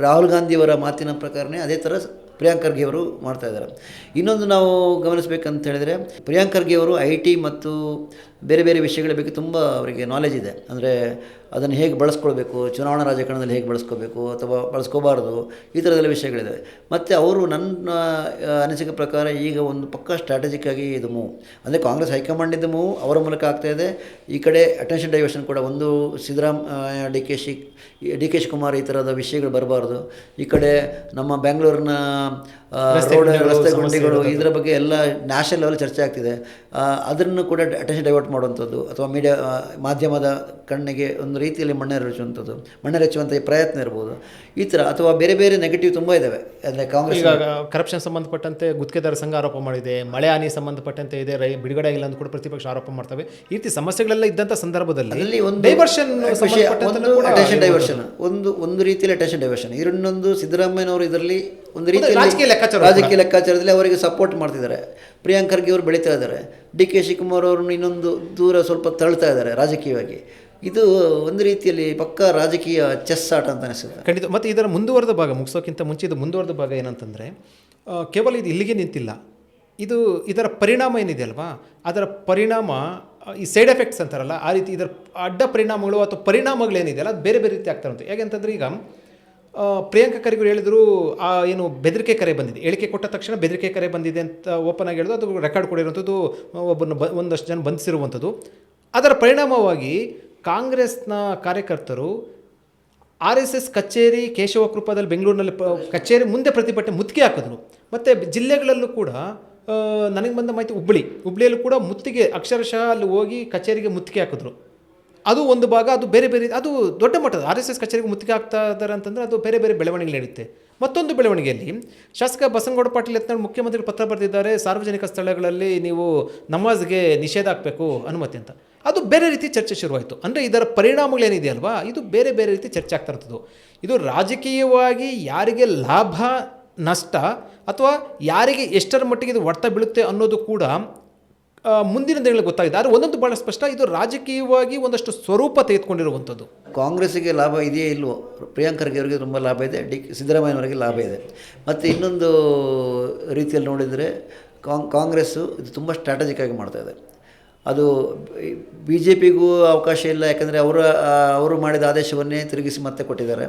ರಾಹುಲ್ ಗಾಂಧಿಯವರ ಮಾತಿನ ಪ್ರಕಾರನೇ ಅದೇ ಥರ ಪ್ರಿಯಾಂಕ್ ಖರ್ಗೆ ಅವರು ಮಾಡ್ತಾ ಇದ್ದಾರೆ. ಇನ್ನೊಂದು ನಾವು ಗಮನಿಸಬೇಕಂತ ಹೇಳಿದರೆ, ಪ್ರಿಯಾಂಕ್ ಖರ್ಗೆ ಅವರು ಐ ಟಿ ಮತ್ತು ಬೇರೆ ಬೇರೆ ವಿಷಯಗಳ ಬಗ್ಗೆ ತುಂಬ ಅವರಿಗೆ ನಾಲೆಜ್ ಇದೆ. ಅಂದರೆ ಅದನ್ನು ಹೇಗೆ ಬಳಸ್ಕೊಳ್ಬೇಕು ಚುನಾವಣಾ ರಾಜಕಾರಣದಲ್ಲಿ ಹೇಗೆ ಬಳಸ್ಕೋಬೇಕು ಅಥವಾ ಬಳಸ್ಕೋಬಾರ್ದು ಈ ಥರದೆಲ್ಲ ವಿಷಯಗಳಿದ್ದಾವೆ ಮತ್ತು ಅವರು ನನ್ನ ಅನಿಸಿಕೆ ಪ್ರಕಾರ ಈಗ ಒಂದು ಪಕ್ಕ ಸ್ಟ್ರಾಟಜಿಕ್ ಆಗಿ ಇದು ಮೂವ್ ಅಂದರೆ ಕಾಂಗ್ರೆಸ್ ಹೈಕಮಾಂಡಿಂದ ಮೂವ್ ಅವರ ಮೂಲಕ ಆಗ್ತಾ ಇದೆ. ಈ ಕಡೆ ಅಟೆನ್ಷನ್ ಡೈವರ್ಷನ್ ಕೂಡ ಒಂದು ಸಿದ್ದರಾಮ್ ಡಿ ಕೆ ಶಿ ಡಿ ಕೆ ಶಿವಕುಮಾರ್ ಈ ಥರದ ವಿಷಯಗಳು ಬರಬಾರ್ದು. ಈ ಕಡೆ ನಮ್ಮ ಬೆಂಗಳೂರಿನ ರೋಡ್ ರಸ್ತೆ ಗುಂಡಿಗಳು ಇದರ ಬಗ್ಗೆ ಎಲ್ಲ ನ್ಯಾಷನಲ್ ಲೆವೆಲ್ ಚರ್ಚೆ ಆಗ್ತಿದೆ. ಅದನ್ನು ಕೂಡ ಅಟೆನ್ಷನ್ ಡೈವರ್ಟ್ ಮಾಡುವಂಥದ್ದು ಅಥವಾ ಮೀಡಿಯಾ ಮಾಧ್ಯಮದ ಕಣ್ಣಿಗೆ ಒಂದು ರೀತಿಯಲ್ಲಿ ಮಣ್ಣೆರಚುವಂಥದ್ದು ಮಣ್ಣೆರಚುವಂಥ ಈ ಪ್ರಯತ್ನ ಇರ್ಬೋದು. ಈ ಥರ ಅಥವಾ ಬೇರೆ ಬೇರೆ ನೆಗೆಟಿವ್ ತುಂಬ ಇದ್ದಾವೆ ಅಂದರೆ ಕಾಂಗ್ರೆಸ್ ಕರಪ್ಷನ್ ಸಂಬಂಧಪಟ್ಟಂತೆ ಗುತ್ತಿಗೆದಾರ ಸಂಘ ಆರೋಪ ಮಾಡಿದೆ ಮಳೆ ಹಾನಿ ಸಂಬಂಧಪಟ್ಟಂತೆ ಇದೆ ರೈ ಬಿಡುಗಡೆ ಇಲ್ಲ ಅಂತ ಕೂಡ ಪ್ರತಿಪಕ್ಷ ಆರೋಪ ಮಾಡ್ತವೆ. ಈ ರೀತಿ ಸಮಸ್ಯೆಗಳೆಲ್ಲ ಇದ್ದಂಥ ಸಂದರ್ಭದಲ್ಲಿ ಅಲ್ಲಿ ಒಂದು ಡೈವರ್ಷನ್ ಒಂದು ಅಟೆನ್ಷನ್ ಡೈವರ್ಷನ್ ಒಂದು ಒಂದು ರೀತಿಯಲ್ಲಿ ಅಟೆನ್ಷನ್ ಡೈವರ್ಷನ್ ಇನ್ನೊಂದು ಸಿದ್ದರಾಮಯ್ಯನವರು ಇದರಲ್ಲಿ ಒಂದು ರೀತಿ ರಾಜಕೀಯ ಲೆಕ್ಕಾಚಾರ ರಾಜಕೀಯ ಲೆಕ್ಕಾಚಾರದಲ್ಲಿ ಅವರಿಗೆ ಸಪೋರ್ಟ್ ಮಾಡ್ತಿದ್ದಾರೆ. ಪ್ರಿಯಾಂಕ್ ಖರ್ಗೆ ಅವರು ಬೆಳೀತಾ ಇದ್ದಾರೆ. ಡಿ ಕೆ ಶಿವಕುಮಾರ್ ಅವರನ್ನು ಇನ್ನೊಂದು ದೂರ ಸ್ವಲ್ಪ ತಳ್ತಾ ಇದ್ದಾರೆ ರಾಜಕೀಯವಾಗಿ. ಇದು ಒಂದು ರೀತಿಯಲ್ಲಿ ಪಕ್ಕ ರಾಜಕೀಯ ಚೆಸ್ ಆಟ ಅಂತ ಅನಿಸುತ್ತೆ. ಖಂಡಿತ, ಮತ್ತು ಇದರ ಮುಂದುವರೆದ ಭಾಗ, ಮುಗಿಸೋಕ್ಕಿಂತ ಮುಂಚೆ ಇದು ಮುಂದುವರೆದ ಭಾಗ ಏನಂತಂದರೆ ಕೇವಲ ಇದು ಇಲ್ಲಿಗೆ ನಿಂತಿಲ್ಲ. ಇದು ಇದರ ಪರಿಣಾಮ ಏನಿದೆ ಅಲ್ವಾ? ಅದರ ಪರಿಣಾಮ, ಈ ಸೈಡ್ ಎಫೆಕ್ಟ್ಸ್ ಅಂತಾರಲ್ಲ, ಆ ರೀತಿ ಇದರ ಅಡ್ಡ ಪರಿಣಾಮಗಳು ಅಥವಾ ಪರಿಣಾಮಗಳೇನಿದೆಯಲ್ಲ ಅದು ಬೇರೆ ಬೇರೆ ರೀತಿ ಆಗ್ತಾ ಉಂಟು. ಈಗ ಪ್ರಿಯಾಂಕ ಪ್ರಿಯಾಂಕಾ ಖರ್ಗೆ ಹೇಳಿದ್ರು, ಆ, ಏನು ಬೆದರಿಕೆ ಕರೆ ಬಂದಿದೆ. ಹೇಳಿಕೆ ಕೊಟ್ಟ ತಕ್ಷಣ ಬೆದರಿಕೆ ಕರೆ ಬಂದಿದೆ ಅಂತ ಓಪನ್ ಆಗಿ ಹೇಳಿದ್ರು. ಅದು ರೆಕಾರ್ಡ್ ಕೊಡಿರುವಂಥದ್ದು, ಒಬ್ಬನ ಬ, ಒಂದಷ್ಟು ಜನ ಬಂಧಿಸಿರುವಂಥದ್ದು. ಅದರ ಪರಿಣಾಮವಾಗಿ ಕಾಂಗ್ರೆಸ್ನ ಕಾರ್ಯಕರ್ತರು ಆರ್ ಎಸ್ ಎಸ್ ಕಚೇರಿ ಕೇಶವ ಕೃಪದಲ್ಲಿ ಬೆಂಗಳೂರಿನಲ್ಲಿ ಪ, ಕಚೇರಿ ಮುಂದೆ ಪ್ರತಿಭಟನೆ ಮುತ್ತಿಗೆ ಹಾಕಿದ್ರು. ಮತ್ತು ಜಿಲ್ಲೆಗಳಲ್ಲೂ ಕೂಡ ನನಗೆ ಬಂದ ಮಾಹಿತಿ ಹುಬ್ಳಿ. ಹುಬ್ಳಿಯಲ್ಲೂ ಕೂಡ ಮುತ್ತಿಗೆ, ಅಕ್ಷರಶಃ ಅಲ್ಲಿ ಹೋಗಿ ಕಚೇರಿಗೆ ಮುತ್ತಿಗೆ ಹಾಕಿದ್ರು. ಅದು ಒಂದು ಭಾಗ, ಅದು ಬೇರೆ ಬೇರೆ, ಅದು ದೊಡ್ಡ ಮಟ್ಟದ. ಆರ್ ಎಸ್ ಎಸ್ ಕಚೇರಿಗೆ ಮುತ್ತಿಗೆ ಹಾಕ್ತಾ ಇದ್ದಾರೆ ಅಂತಂದರೆ ಅದು ಬೇರೆ ಬೇರೆ ಬೆಳವಣಿಗೆ ನಡೆಯುತ್ತೆ. ಮತ್ತೊಂದು ಬೆಳವಣಿಗೆಯಲ್ಲಿ ಶಾಸಕ ಬಸನಗೌಡ ಪಾಟೀಲ್ ಯತ್ನಾಳ್ ಮುಖ್ಯಮಂತ್ರಿ ಪತ್ರ ಬರೆದಿದ್ದಾರೆ, ಸಾರ್ವಜನಿಕ ಸ್ಥಳಗಳಲ್ಲಿ ನೀವು ನಮಾಜ್ಗೆ ನಿಷೇಧ ಹಾಕಬೇಕು ಅನುಮತಿ ಅಂತ. ಅದು ಬೇರೆ ರೀತಿ ಚರ್ಚೆ ಶುರುವಾಯಿತು. ಅಂದರೆ ಇದರ ಪರಿಣಾಮಗಳೇನಿದೆ ಅಲ್ವಾ ಇದು ಬೇರೆ ಬೇರೆ ರೀತಿ ಚರ್ಚೆ ಆಗ್ತಾ ಇದು ರಾಜಕೀಯವಾಗಿ ಯಾರಿಗೆ ಲಾಭ, ನಷ್ಟ ಅಥವಾ ಯಾರಿಗೆ ಎಷ್ಟರ ಮಟ್ಟಿಗೆ ಇದು ಒಡ್ತ ಬೀಳುತ್ತೆ ಅನ್ನೋದು ಕೂಡ ಮುಂದಿನ ದಿನಗಳಲ್ಲಿ ಗೊತ್ತಾಗಿದೆ. ಆದರೆ ಒಂದೊಂದು ಭಾಳ ಸ್ಪಷ್ಟ, ಇದು ರಾಜಕೀಯವಾಗಿ ಒಂದಷ್ಟು ಸ್ವರೂಪ ತೆಗೆದುಕೊಂಡಿರುವಂಥದ್ದು. ಕಾಂಗ್ರೆಸ್ಸಿಗೆ ಲಾಭ ಇದೆಯೇ ಇಲ್ಲವೋ ಪ್ರಿಯಾಂಕರ್ಗೆ ಅವರಿಗೆ ತುಂಬ ಲಾಭ ಇದೆ, ಡಿ ಸಿದ್ದರಾಮಯ್ಯನವರಿಗೆ ಲಾಭ ಇದೆ. ಮತ್ತು ಇನ್ನೊಂದು ರೀತಿಯಲ್ಲಿ ನೋಡಿದರೆ ಕಾಂಗ್ ಕಾಂಗ್ರೆಸ್ಸು ಇದು ತುಂಬ ಸ್ಟ್ರಾಟಜಿಕ್ಕಾಗಿ ಮಾಡ್ತಾ ಇದೆ. ಅದು ಬಿ ಜೆ ಪಿಗೂ ಅವಕಾಶ ಇಲ್ಲ, ಯಾಕಂದರೆ ಅವರ ಅವರು ಮಾಡಿದ ಆದೇಶವನ್ನೇ ತಿರುಗಿಸಿ ಮತ್ತೆ ಕೊಟ್ಟಿದ್ದಾರೆ.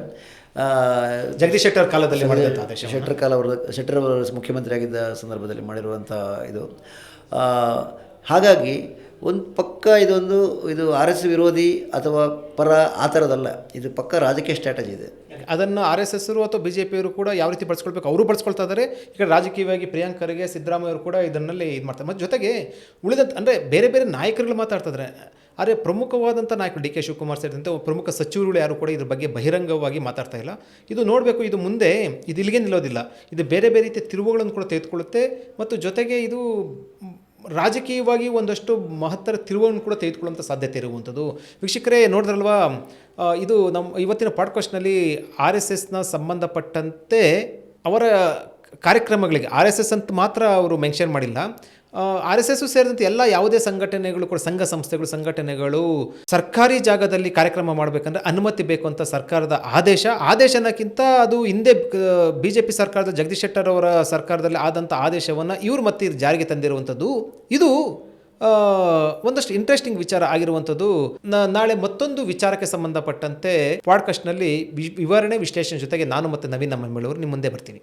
ಜಗದೀಶ್ ಶೆಟ್ಟರ್ ಕಾಲದಲ್ಲಿ ಮಾಡಿದಂಥ ಶೆಟ್ಟರ್ ಕಾಲ ಅವರು ಶೆಟ್ಟರ್ ಅವರು ಮುಖ್ಯಮಂತ್ರಿ ಆಗಿದ್ದ ಸಂದರ್ಭದಲ್ಲಿ ಮಾಡಿರುವಂಥ ಇದು. ಆ, ಹಾಗಾಗಿ ಒಂದು ಪಕ್ಕ ಇದೊಂದು ಇದು ಆರ್ ಎಸ್ ವಿರೋಧಿ ಅಥವಾ ಪರ ಆ ಥರದಲ್ಲ ಇದು ಪಕ್ಕ ರಾಜಕೀಯ ಸ್ಟ್ರಾಟಜಿ ಇದೆ. ಅದನ್ನು ಆರ್ ಎಸ್ ಎಸ್ರು ಅಥವಾ ಬಿ ಜೆ ಪಿಯವರು ಕೂಡ ಯಾವ ರೀತಿ ಬಳಸ್ಕೊಳ್ಬೇಕು? ಅವರು ಬಳಸ್ಕೊಳ್ತಾ ಇದ್ದಾರೆ ಈಗ ರಾಜಕೀಯವಾಗಿ ಪ್ರಿಯಾಂಕರಿಗೆ ಖರ್ಗೆ ಸಿದ್ದರಾಮಯ್ಯ ಕೂಡ ಇದನ್ನಲ್ಲಿ ಇದು ಮಾಡ್ತಾರೆ. ಮತ್ತು ಜೊತೆಗೆ ಉಳಿದಂಥ ಅಂದರೆ ಬೇರೆ ಬೇರೆ ನಾಯಕರುಗಳು ಮಾತಾಡ್ತಾ ಇದ್ದಾರೆ ಆದರೆ ಪ್ರಮುಖವಾದಂಥ ನಾಯಕ ಡಿ ಕೆ ಶಿವಕುಮಾರ್ ಸೇರಿದಂತೆ ಪ್ರಮುಖ ಸಚಿವರುಗಳು ಯಾರು ಕೂಡ ಇದ್ರ ಬಗ್ಗೆ ಬಹಿರಂಗವಾಗಿ ಮಾತಾಡ್ತಾ ಇಲ್ಲ. ಇದು ನೋಡಬೇಕು, ಇದು ಮುಂದೆ ಇದು ಇಲ್ಲಿಗೆ ನಿಲ್ಲೋದಿಲ್ಲ. ಇದು ಬೇರೆ ಬೇರೆ ರೀತಿಯ ತಿರುವುಗಳನ್ನು ಕೂಡ ತೆಗೆದುಕೊಳ್ಳುತ್ತೆ ಮತ್ತು ಜೊತೆಗೆ ಇದು ರಾಜಕೀಯವಾಗಿ ಒಂದಷ್ಟು ಮಹತ್ತರ ತಿರುವನ್ನು ಕೂಡ ತೆಗೆದುಕೊಳ್ಳುವಂಥ ಸಾಧ್ಯತೆ ಇರುವಂಥದ್ದು. ವೀಕ್ಷಕರೇ, ನೋಡಿದ್ರಲ್ವಾ ಇದು ನಮ್ಮ ಇವತ್ತಿನ ಪಾಡ್ಕಾಸ್ಟ್ನಲ್ಲಿ ಆರ್ ಎಸ್ ಎಸ್ನ ಸಂಬಂಧಪಟ್ಟಂತೆ ಅವರ ಕಾರ್ಯಕ್ರಮಗಳಿಗೆ, ಆರ್ ಎಸ್ ಎಸ್ ಅಂತ ಮಾತ್ರ ಅವರು ಮೆನ್ಷನ್ ಮಾಡಿಲ್ಲ. ಆರ್ ಎಸ್ ಎಸ್ ಸೇರಿದಂತೆ ಎಲ್ಲ ಯಾವುದೇ ಸಂಘಟನೆಗಳು ಕೂಡ, ಸಂಘ ಸಂಸ್ಥೆಗಳು, ಸಂಘಟನೆಗಳು ಸರ್ಕಾರಿ ಜಾಗದಲ್ಲಿ ಕಾರ್ಯಕ್ರಮ ಮಾಡಬೇಕಂದ್ರೆ ಅನುಮತಿ ಬೇಕು ಅಂತ ಸರ್ಕಾರದ ಆದೇಶ. ಆದೇಶನಕ್ಕಿಂತ ಅದು ಹಿಂದೆ ಬಿ ಜೆ ಪಿ ಸರ್ಕಾರದ ಜಗದೀಶ್ ಶೆಟ್ಟರ್ ಅವರ ಸರ್ಕಾರದಲ್ಲಿ ಆದಂಥ ಆದೇಶವನ್ನು ಇವರು ಮತ್ತೆ ಜಾರಿಗೆ ತಂದಿರುವಂಥದ್ದು. ಇದು ಒಂದಷ್ಟು ಇಂಟ್ರೆಸ್ಟಿಂಗ್ ವಿಚಾರ ಆಗಿರುವಂಥದ್ದು. ನಾಳೆ ಮತ್ತೊಂದು ವಿಚಾರಕ್ಕೆ ಸಂಬಂಧಪಟ್ಟಂತೆ ಪಾಡ್ಕಾಸ್ಟ್ನಲ್ಲಿ ವಿವರಣೆ, ವಿಶ್ಲೇಷಣೆ ಜೊತೆಗೆ ನಾನು ಮತ್ತು ನವೀನ್ ನಮ್ಮಳ್ಳಿಯವರು ನಿಮ್ಮ ಮುಂದೆ ಬರ್ತೀನಿ.